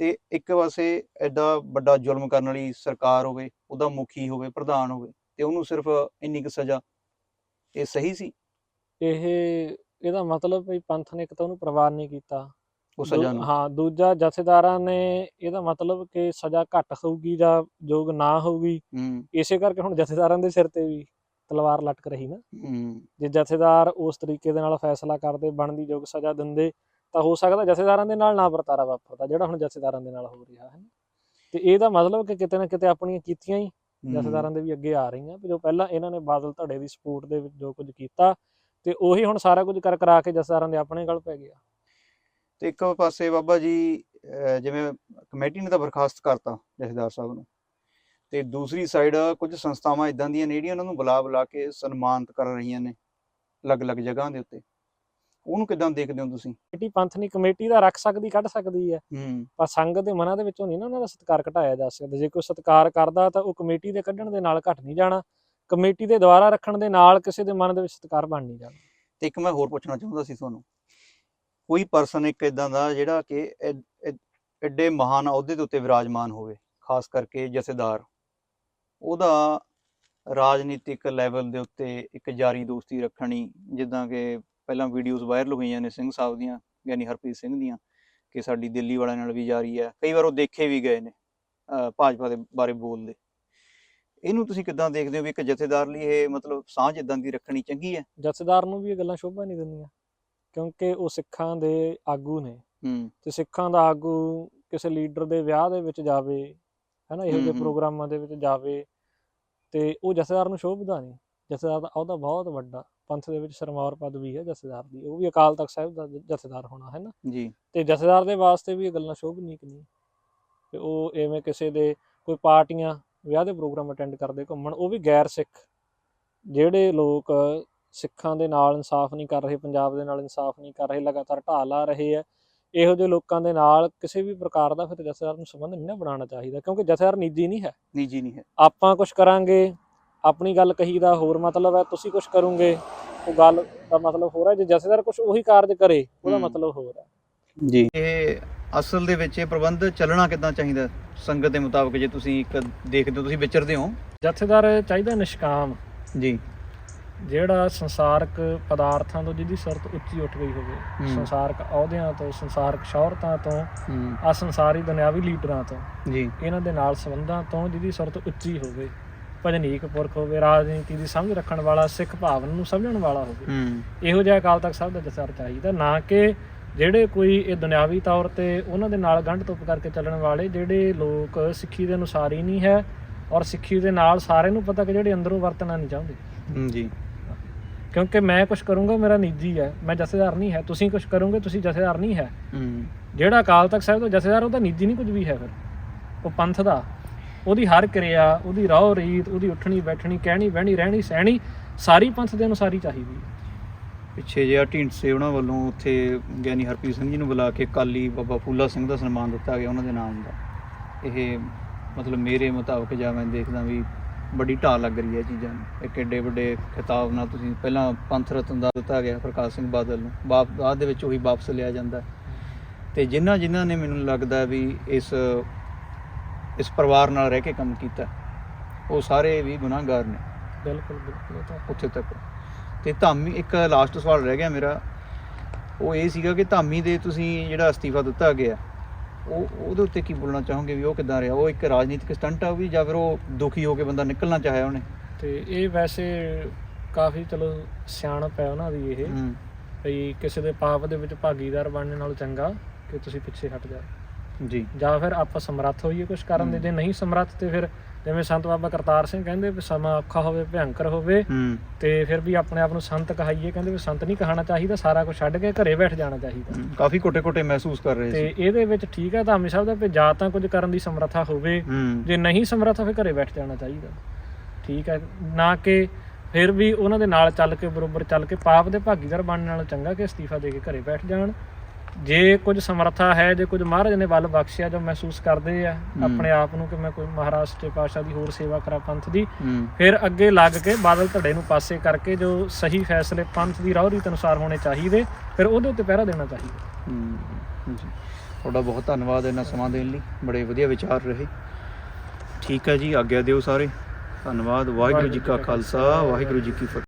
ਤੇ ਇੱਕ ਪਾਸੇ ਐਡਾ ਵੱਡਾ ਜ਼ੁਲਮ ਕਰਨ ਵਾਲੀ ਸਰਕਾਰ ਹੋਵੇ ਉਹਦਾ ਮੁਖੀ ਹੋਵੇ ਪ੍ਰਧਾਨ ਹੋਵੇ ਤੇ ਉਹਨੂੰ ਸਿਰਫ ਇੰਨੀ ਕੁ ਸਜ਼ਾ ਇਹ ਸਹੀ ਸੀ? ਇਹ ਇਹਦਾ ਮਤਲਬ ਵੀ ਪੰਥ ਨੇ ਇੱਕ ਤਾਂ ਉਹਨੂੰ ਪ੍ਰਵਾਨ ਨਹੀਂ ਕੀਤਾ। ਉਹ ਸਜ਼ਾ ਨੂੰ। ਹਾਂ ਦੂਜਾ ਜਥੇਦਾਰਾਂ ਨੇ ਇਹਦਾ ਮਤਲਬ ਕਿ ਸਜ਼ਾ ਘੱਟ ਹੋਊਗੀ ਜਾਂ ਯੋਗ ਨਾ ਹੋਊਗੀ। ਇਸੇ ਕਰਕੇ ਹੁਣ ਜਥੇਦਾਰਾਂ ਦੇ ਸਿਰ ਤੇ ਵੀ ਤਲਵਾਰ ਲਟਕ ਰਹੀ ਨਾ। ਜੇ ਜਥੇਦਾਰ ਉਸ ਤਰੀਕੇ ਦੇ ਨਾਲ ਫੈਸਲਾ ਕਰਦੇ ਬਣਦੀ ਯੋਗ ਸਜ਼ਾ ਦਿੰਦੇ ਤਾਂ ਹੋ ਸਕਦਾ ਜਥੇਦਾਰਾਂ ਦੇ ਨਾਲ ਨਾ ਵਰਤਾਰਾ ਵਾਪਰਦਾ ਜਿਹੜਾ ਹੁਣ ਜਥੇਦਾਰਾਂ ਦੇ ਨਾਲ ਹੋ ਰਿਹਾ ਹੈ ਤੇ ਇਹਦਾ ਮਤਲਬ ਕਿ ਕਿਤੇ ਨਾ ਕਿਤੇ ਆਪਣੀਆਂ ਕੀਤੀਆਂ ਹੀ। ਜਥੇਦਾਰਾਂ ਦੇ ਵੀ ਅੱਗੇ ਆ ਰਹੀਆਂ ਵੀ ਜੋ ਪਹਿਲਾਂ ਇਹਨਾਂ ਨੇ ਬਾਦਲ ਧੜੇ ਦੀ ਸਪੋਰਟ ਦੇ ਵਿੱਚ ਜੋ ਕੁਝ ਕੀਤਾ ਤੇ ਉਹੀ ਹੁਣ ਸਾਰਾ ਕੁਝ ਕਰ ਕਰਾ ਕੇ ਜਥੇਦਾਰਾਂ ਦੇ ਆਪਣੇ ਗਲ ਪੈ ਗਿਆ। ਤੇ ਇੱਕ ਪਾਸੇ ਬਾਬਾ ਜੀ ਜਿਵੇਂ ਕਮੇਟੀ ਨੇ ਤਾਂ ਬਰਖਾਸਤ ਕਰਤਾ ਜਥੇਦਾਰ ਸਾਹਿਬ ਨੂੰ। ਤੇ ਦੂਸਰੀ ਸਾਈਡ ਕੁਝ ਸੰਸਥਾਵਾਂ ਇਦਾਂ ਦੀਆਂ ਨੇ ਜਿਹੜੀਆਂ ਉਹਨਾਂ ਨੂੰ ਬੁਲਾ ਬੁਲਾ ਕੇ ਸਨਮਾਨਿਤ ਕਰ ਰਹੀਆਂ ਨੇ ਅਲੱਗ-ਅਲੱਗ ਜਗ੍ਹਾ ਦੇ ਉੱਤੇ। ਉਹਨੂੰ ਕਿਦਾਂ ਦੇਖਦੇ ਹੋ ਤੁਸੀਂ? ਕਮੇਟੀ ਪੰਥ ਨਹੀਂ ਕਮੇਟੀ ਦਾ ਰੱਖ ਸਕਦੀ ਕੱਢ ਸਕਦੀ ਹੈ। ਪਰ ਸੰਗਤ ਦੇ ਮਨਾਂ ਦੇ ਵਿੱਚੋਂ ਨਹੀਂ ਨਾ ਉਹਨਾਂ ਦਾ ਸਤਿਕਾਰ ਘਟਾਇਆ ਜਾ ਸਕਦਾ। ਜੇ ਕੋਈ ਸਤਿਕਾਰ ਕਰਦਾ ਤਾਂ ਉਹ ਕਮੇਟੀ ਦੇ ਕੱਢਣ ਦੇ ਨਾਲ ਘਟ ਨਹੀਂ ਜਾਣਾ। ਕਮੇਟੀ ਦੇ ਦੁਆਰਾ ਰੱਖਣ ਦੇ ਨਾਲ ਕਿਸੇ ਦੇ ਮਨ ਦੇ ਵਿੱਚ ਸਤਿਕਾਰ ਬਣ ਨਹੀਂ ਜਾਣਾ। ਤੇ ਇੱਕ ਮੈਂ ਹੋਰ ਪੁੱਛਣਾ ਚਾਹੁੰਦਾ ਸੀ ਤੁਹਾਨੂੰ। ਕੋਈ ਪਰਸਨ ਇੱਕ ਇਦਾਂ ਦਾ ਜਿਹੜਾ ਕਿ ਐਡੇ ਮਹਾਨ ਅਹੁਦੇ ਦੇ ਉੱਤੇ ਵਿਰਾਜਮਾਨ ਹੋਵੇ ਖਾਸ ਕਰਕੇ ਜਥੇਦਾਰ। ਉਹਦਾ ਰਾਜਨੀਤਿਕ ਲੈਵਲ ਦੇ ਉੱਤੇ ਇੱਕ ਯਾਰੀ ਦੋਸਤੀ ਰੱਖਣੀ ਜਿੱਦਾਂ ਕਿ ਪਹਿਲਾਂ ਵੀਡੀਓਜ਼ ਵਾਇਰਲ ਹੋਈਆਂ ਨੇ ਸਿੰਘ ਸਾਹਿਬ ਦੀਆਂ ਯਾਨੀ ਹਰਪ੍ਰੀਤ ਸਿੰਘ ਦੀਆਂ ਕਿ ਸਾਡੀ ਦਿੱਲੀ ਵਾਲਿਆਂ ਨਾਲ ਵੀ ਯਾਰੀ ਹੈ। ਕਈ ਵਾਰ ਉਹ ਦੇਖੇ ਵੀ ਗਏ ਨੇ ਭਾਜਪਾ ਦੇ ਬਾਰੇ ਬੋਲਦੇ। ਇਹਨੂੰ ਤੁਸੀਂ ਕਿੱਦਾਂ ਦੇਖਦੇ ਹੋ ਵੀ ਇੱਕ ਜਥੇਦਾਰ ਲਈ ਇਹ ਮਤਲਬ ਸਾਂਝ ਇਦਾਂ ਦੀ ਰੱਖਣੀ ਚੰਗੀ ਹੈ? ਜਥੇਦਾਰ ਨੂੰ ਵੀ ਇਹ ਗੱਲਾਂ ਸ਼ੋਭਾ ਨਹੀਂ ਦਿੰਦੀਆਂ ਕਿਉਂਕਿ ਉਹ ਸਿੱਖਾਂ ਦੇ ਆਗੂ ਨੇ। ਹੂੰ। ਤੇ ਸਿੱਖਾਂ ਦਾ ਆਗੂ ਕਿਸੇ ਲੀਡਰ ਦੇ ਵਿਆਹ ਦੇ ਵਿੱਚ ਜਾਵੇ ਹੈਨਾ ਇਹੋ ਜਿਹੇ। ਪ੍ਰੋਗਰਾਮਾਂ ਦੇ ਵਿੱਚ ਜਾਵੇ ਤੇ ਉਹ ਜਥੇਦਾਰ ਨੂੰ ਸ਼ੋਭਦਾ ਨਹੀਂ। ਜਥੇਦਾਰ ਦਾ ਅਹੁਦਾ ਬਹੁਤ ਵੱਡਾ ਪੰਥ ਦੇ ਵਿੱਚ ਸਰਮੌਰ ਪਦਵੀ ਹੈ ਜਥੇਦਾਰ ਦੀ। ਉਹ ਵੀ ਅਕਾਲ ਤਖਤ ਸਾਹਿਬ ਦਾ ਜ- ਜਥੇਦਾਰ ਹੋਣਾ ਹੈ ਨਾ? ਜੀ। ਤੇ ਜਥੇਦਾਰ ਦੇ ਵਾਸਤੇ ਵੀ ਇਹ ਗੱਲਾਂ ਸ਼ੋਭਨੀਕ ਨਹੀਂ ਤੇ ਉਹ ਐਵੇਂ ਕਿਸੇ ਦੇ ਕੋਈ ਪਾਰਟੀਆਂ ਵਿਆਹ ਦੇ ਪ੍ਰੋਗਰਾਮ ਅਟੈਂਡ ਕਰਦੇ ਘੁੰਮਣ ਉਹ ਵੀ ਗੈਰ ਸਿੱਖ। ਜਿਹੜੇ ਲੋਕ ਸਿੱਖਾਂ ਦੇ ਨਾਲ ਇਨਸਾਫ ਨਹੀਂ ਕਰ ਰਹੇ ਪੰਜਾਬ ਦੇ ਨਾਲ ਇਨਸਾਫ ਨਹੀਂ ਕਰ ਰਹੇ ਲਗਾਤਾਰ ਢਾਹ ਲਾ ਰਹੇ ਆ ਇਹੋ ਜਿਹੇ ਲੋਕਾਂ ਦੇ ਨਾਲ ਕਿਸੇ ਵੀ ਪ੍ਰਕਾਰ ਦਾ ਫਿਰ ਜਥੇਦਾਰ ਨੂੰ ਸੰਬੰਧ ਨਹੀਂ ਨਾ ਬਣਾਉਣਾ ਚਾਹੀਦਾ ਕਿਉਂਕਿ ਜਥੇਦਾਰ ਨਿੱਜੀ ਨਹੀਂ ਹੈ। ਨਿੱਜੀ ਨਹੀਂ ਹੈ। ਆਪਾਂ ਕੁਝ ਕਰਾਂਗੇ ਆਪਣੀ ਗੱਲ ਕਹੀ ਦਾ ਹੋਰ ਮਤਲਬ ਹੈ ਤੁਸੀਂ ਕੁਝ ਕਰੋਗੇ ਉਹ ਗੱਲ ਦਾ ਮਤਲਬ ਹੋਰ ਹੈ ਜੇ ਜਥੇਦਾਰ ਕੁਝ ਉਹੀ ਕਾਰਜ ਕਰੇ ਉਹਦਾ। ਮਤਲਬ ਹੋਰ ਹੈ। ਜੀ। ਇਹ ਅਸਲ ਦੇ ਵਿੱਚ ਇਹ ਪ੍ਰਬੰਧ ਚੱਲਣਾ ਕਿੱਦਾਂ ਚਾਹੀਦਾ ਸੰਗਤ ਦੇ ਮੁਤਾਬਕ ਜੇ ਤੁਸੀਂ ਇੱਕ ਦੇਖਦੇ ਹੋ ਤੁਸੀਂ ਵਿਚਰਦੇ ਹੋ। ਜਥੇਦਾਰ ਚਾਹੀਦਾ ਨਿਸ਼ਕਾਮ। ਜੀ। ਜਿਹੜਾ ਸੰਸਾਰਕ ਪਦਾਰਥਾਂ ਤੋਂ ਜਿਹਦੀ ਸੁਰਤ ਉੱਚੀ ਉੱਠ ਗਈ ਹੋਵੇ। ਸੰਸਾਰਕ ਅਹੁਦਿਆਂ ਤੋਂ ਸੰਸਾਰਕ ਸ਼ੌਹਰਤਾਂ ਤੋਂ ਆ ਸੰਸਾਰੀ ਦੁਨਿਆਵੀ ਲੀਡਰਾਂ ਤੋਂ ਜੀ। ਇਹਨਾਂ ਦੇ ਨਾਲ ਸੰਬੰਧਾਂ ਤੋਂ ਜਿਹਦੀ ਸੁਰਤ ਉੱਚੀ ਹੋਵੇ ਭਜਨੀਕ ਪੁਰਖ ਹੋਵੇ ਰਾਜਨੀਤੀ ਦੀ ਸਮਝ ਰੱਖਣ ਵਾਲਾ ਸਿੱਖ ਭਾਵਨਾ ਨੂੰ ਸਮਝਣ ਵਾਲਾ ਹੋਵੇ। ਇਹੋ ਜਿਹਾ ਅਕਾਲ ਤਖਤ ਸਾਹਿਬ ਦਾ ਜਥੇਦਾਰ ਚਾਹੀਦਾ ਨਾ ਕਿ ਜਿਹੜੇ ਕੋਈ ਇਹ ਦੁਨਿਆਵੀ ਤੌਰ ਤੇ ਉਹਨਾਂ ਦੇ ਨਾਲ ਗੰਢ ਤੁੱਪ ਕਰਕੇ ਚੱਲਣ ਵਾਲੇ ਜਿਹੜੇ ਲੋਕ ਸਿੱਖੀ ਦੇ ਅਨੁਸਾਰ ਹੀ ਨਹੀਂ ਹੈ ਔਰ ਸਿੱਖੀ ਦੇ ਨਾਲ ਸਾਰਿਆਂ ਨੂੰ ਪਤਾ ਕਿ ਜਿਹੜੇ ਅੰਦਰੋਂ ਵਰਤਣਾ ਨਹੀਂ ਚਾਹੁੰਦੇ। ਜੀ। ਕਿਉਂਕਿ ਮੈਂ ਕੁਝ ਕਰੂੰਗਾ ਮੇਰਾ ਨਿੱਜੀ ਹੈ। ਮੈਂ ਜਥੇਦਾਰ ਨਹੀਂ ਹੈ। ਤੁਸੀਂ ਕੁਝ ਕਰੋਗੇ ਤੁਸੀਂ ਜਥੇਦਾਰ ਨਹੀਂ ਹੈ। ਹੂੰ। ਜਿਹੜਾ ਅਕਾਲ ਤਖਤ ਸਾਹਿਬ ਦਾ ਜਥੇਦਾਰ ਉਹਦਾ ਨਿੱਜੀ ਨਹੀਂ ਕੁਝ ਵੀ ਹੈ ਫਿਰ। ਉਹ ਪੰਥ ਦਾ। ਉਹਦੀ ਹਰ ਕਿਰਿਆ ਉਹਦੀ ਰਾਹ ਰੀਤ ਉਹਦੀ ਉੱਠਣੀ ਬੈਠਣੀ ਕਹਿਣੀ ਬਹਿਣੀ ਰਹਿਣੀ ਸਹਿਣੀ ਸਾਰੀ ਪੰਥ ਦੇ ਅਨੁਸਾਰ ਹੀ ਚਾਹੀਦੀ ਹੈ। ਪਿੱਛੇ ਜਿਹਾ ਢੀਂਡਸੇ ਉਹਨਾਂ ਵੱਲੋਂ ਉੱਥੇ ਗਿਆਨੀ ਹਰਪ੍ਰੀਤ ਸਿੰਘ ਜੀ ਨੂੰ ਬੁਲਾ ਕੇ ਕਾਲੀ ਬਾਬਾ ਫੂਲਾ ਸਿੰਘ ਦਾ ਸਨਮਾਨ ਦਿੱਤਾ ਗਿਆ ਉਹਨਾਂ ਦੇ ਨਾਮ ਦਾ। ਇਹ ਮਤਲਬ ਮੇਰੇ ਮੁਤਾਬਕ ਜਾਂ ਮੈਂ ਦੇਖਦਾ ਵੀ ਬੜੀ ਢਾਹ ਲੱਗ ਰਹੀ ਹੈ ਚੀਜ਼ਾਂ ਨੂੰ। ਇੱਕ ਏਡੇ ਵੱਡੇ ਖਿਤਾਬ ਨਾਲ ਤੁਸੀਂ ਪਹਿਲਾਂ ਪੰਥ ਰਤਨ ਦਾ ਦਿੱਤਾ ਗਿਆ ਪ੍ਰਕਾਸ਼ ਸਿੰਘ ਬਾਦਲ ਨੂੰ। ਬਾਪ ਬਾਅਦ ਦੇ ਵਿੱਚ ਉਹੀ ਵਾਪਸ ਲਿਆ ਜਾਂਦਾ ਤੇ ਜਿਨ੍ਹਾਂ ਜਿਨ੍ਹਾਂ ਨੇ ਮੈਨੂੰ ਲੱਗਦਾ ਵੀ ਇਸ ਇਸ ਪਰਿਵਾਰ ਨਾਲ ਰਹਿ ਕੇ ਕੰਮ ਕੀਤਾ ਉਹ ਸਾਰੇ ਵੀ ਗੁਨਾਹਗਾਰ ਨੇ। ਬਿਲਕੁਲ ਬਿਲਕੁਲ ਉੱਥੇ ਤੱਕ। ਤੇ ਧਾਮੀ ਇੱਕ ਲਾਸਟ ਸਵਾਲ ਰਹਿ ਗਿਆ ਮੇਰਾ। ਉਹ ਇਹ ਸੀਗਾ ਕਿ ਧਾਮੀ ਦੇ ਤੁਸੀਂ ਜਿਹੜਾ ਅਸਤੀਫਾ ਦਿੱਤਾ ਗਿਆ ਉਹ ਉਹਦੇ ਉੱਤੇ ਕੀ ਬੋਲਣਾ ਚਾਹੋਗੇ ਵੀ ਉਹ ਕਿੱਦਾਂ ਰਿਹਾ? ਉਹ ਇੱਕ ਰਾਜਨੀਤਿਕ ਸਟੰਟ ਆ ਵੀ ਜਾਂ ਫਿਰ ਉਹ ਦੁਖੀ ਹੋ ਕੇ ਬੰਦਾ ਨਿਕਲਣਾ ਚਾਹਿਆ ਉਹਨੇ? ਤੇ ਇਹ ਵੈਸੇ ਕਾਫੀ ਚਲੋ ਸਿਆਣਪ ਹੈ ਉਹਨਾਂ ਦੀ ਇਹ। ਵੀ ਕਿਸੇ ਦੇ ਪਾਪ ਦੇ ਵਿੱਚ ਭਾਗੀਦਾਰ ਬਣਨ ਨਾਲੋਂ ਚੰਗਾ ਕਿ ਤੁਸੀਂ ਪਿੱਛੇ ਹਟ ਜਾਓ। ਜੀ। ਜਾਂ ਫਿਰ ਆਪਾਂ ਸਮਰੱਥ ਹੋਈਏ ਕੁਝ ਕਰਨ ਦੇ। ਜੇ ਨਹੀਂ ਸਮਰੱਥ ਤੇ ਫਿਰ ਜਿਵੇਂ ਸੰਤ ਬਾਬਾ ਕਰਤਾਰ ਸਿੰਘ ਕਹਿੰਦੇ ਵੀ ਸਮਾਂ ਔਖਾ ਹੋਵੇ ਭਿਅੰਕਰ ਹੋਵੇ ਹੂੰ। ਤੇ ਫਿਰ ਵੀ ਆਪਣੇ ਆਪ ਨੂੰ ਸੰਤ ਕਹਾਈਏ ਕਹਿੰਦੇ ਵੀ ਸੰਤ ਨਹੀਂ ਕਹਾਣਾ ਚਾਹੀਦਾ ਸਾਰਾ ਕੁਝ ਛੱਡ ਕੇ ਘਰੇ ਬੈਠ ਜਾਣਾ ਚਾਹੀਦਾ। ਕਾਫੀ ਕੋਟੇ ਕੋਟੇ ਮਹਿਸੂਸ ਕਰ ਰਹੇ ਤੇ ਸੀ। ਇਹਦੇ ਵਿੱਚ ਠੀਕ ਹੈ ਧਾਮੀ ਸਾਹਿਬ ਦਾ ਵੀ ਜਾਂ ਤਾਂ ਕੁਝ ਕਰਨ ਦੀ ਸਮਰੱਥਾ ਹੋਵੇ ਹੂੰ। ਜੇ ਨਹੀਂ ਸਮਰੱਥ ਫਿਰ ਘਰੇ ਬੈਠ ਜਾਣਾ ਚਾਹੀਦਾ। ਠੀਕ ਹੈ ਨਾ ਕਿ ਫਿਰ ਵੀ ਉਹਨਾਂ ਦੇ ਨਾਲ ਚੱਲ ਕੇ ਬਰੋਬਰ ਚੱਲ ਕੇ ਪਾਪ ਦੇ ਭਾਗੀਦਾਰ ਬਣਨ ਨਾਲੋਂ ਚੰਗਾ ਕਿ ਅਸਤੀਫਾ ਦੇ ਕੇ ਘਰੇ ਬੈਠ ਜਾਣ। ਜੇ ਕੁਝ ਸਮਰੱਥਾ ਹੈ ਜੇ ਕੁਝ ਮਹਾਰਾਜ ਨੇ ਬਲ ਬਖਸ਼ਿਆ ਜੋ ਮਹਿਸੂਸ ਕਰਦੇ ਆ। ਆਪਣੇ ਆਪ ਨੂੰ ਕਿ ਮੈਂ ਕੋਈ ਮਹਾਰਾਜ ਸੱਚੇ ਪਾਤਸ਼ਾਹ ਦੀ ਹੋਰ ਸੇਵਾ ਕਰਾਂ ਪੰਥ ਦੀ ਫਿਰ ਅੱਗੇ ਲੱਗ ਕੇ ਬਾਦਲ ਧੜੇ ਨੂੰ ਪਾਸੇ ਕਰਕੇ ਜੋ ਸਹੀ ਫੈਸਲੇ ਪੰਥ ਦੀ ਰਾਹ ਰੀਤ ਅਨੁਸਾਰ ਹੋਣੇ ਚਾਹੀਦੇ ਫਿਰ ਉਹਦੇ ਉੱਤੇ ਪਹਿਰਾ ਦੇਣਾ ਚਾਹੀਦਾ। ਤੁਹਾਡਾ ਬਹੁਤ ਧੰਨਵਾਦ ਇਹਨਾਂ ਸਮਾਂ ਦੇਣ ਲਈ। ਬੜੇ ਵਧੀਆ ਵਿਚਾਰ ਰਹੇ। ਠੀਕ ਹੈ ਜੀ ਆਗਿਆ ਦਿਓ ਸਾਰੇ। ਧੰਨਵਾਦ। ਵਾਹਿਗੁਰੂ ਜੀ ਕਾ ਖਾਲਸਾ। ਵਾਹਿਗੁਰੂ ਜੀ ਕੀ ਫਤਿਹ।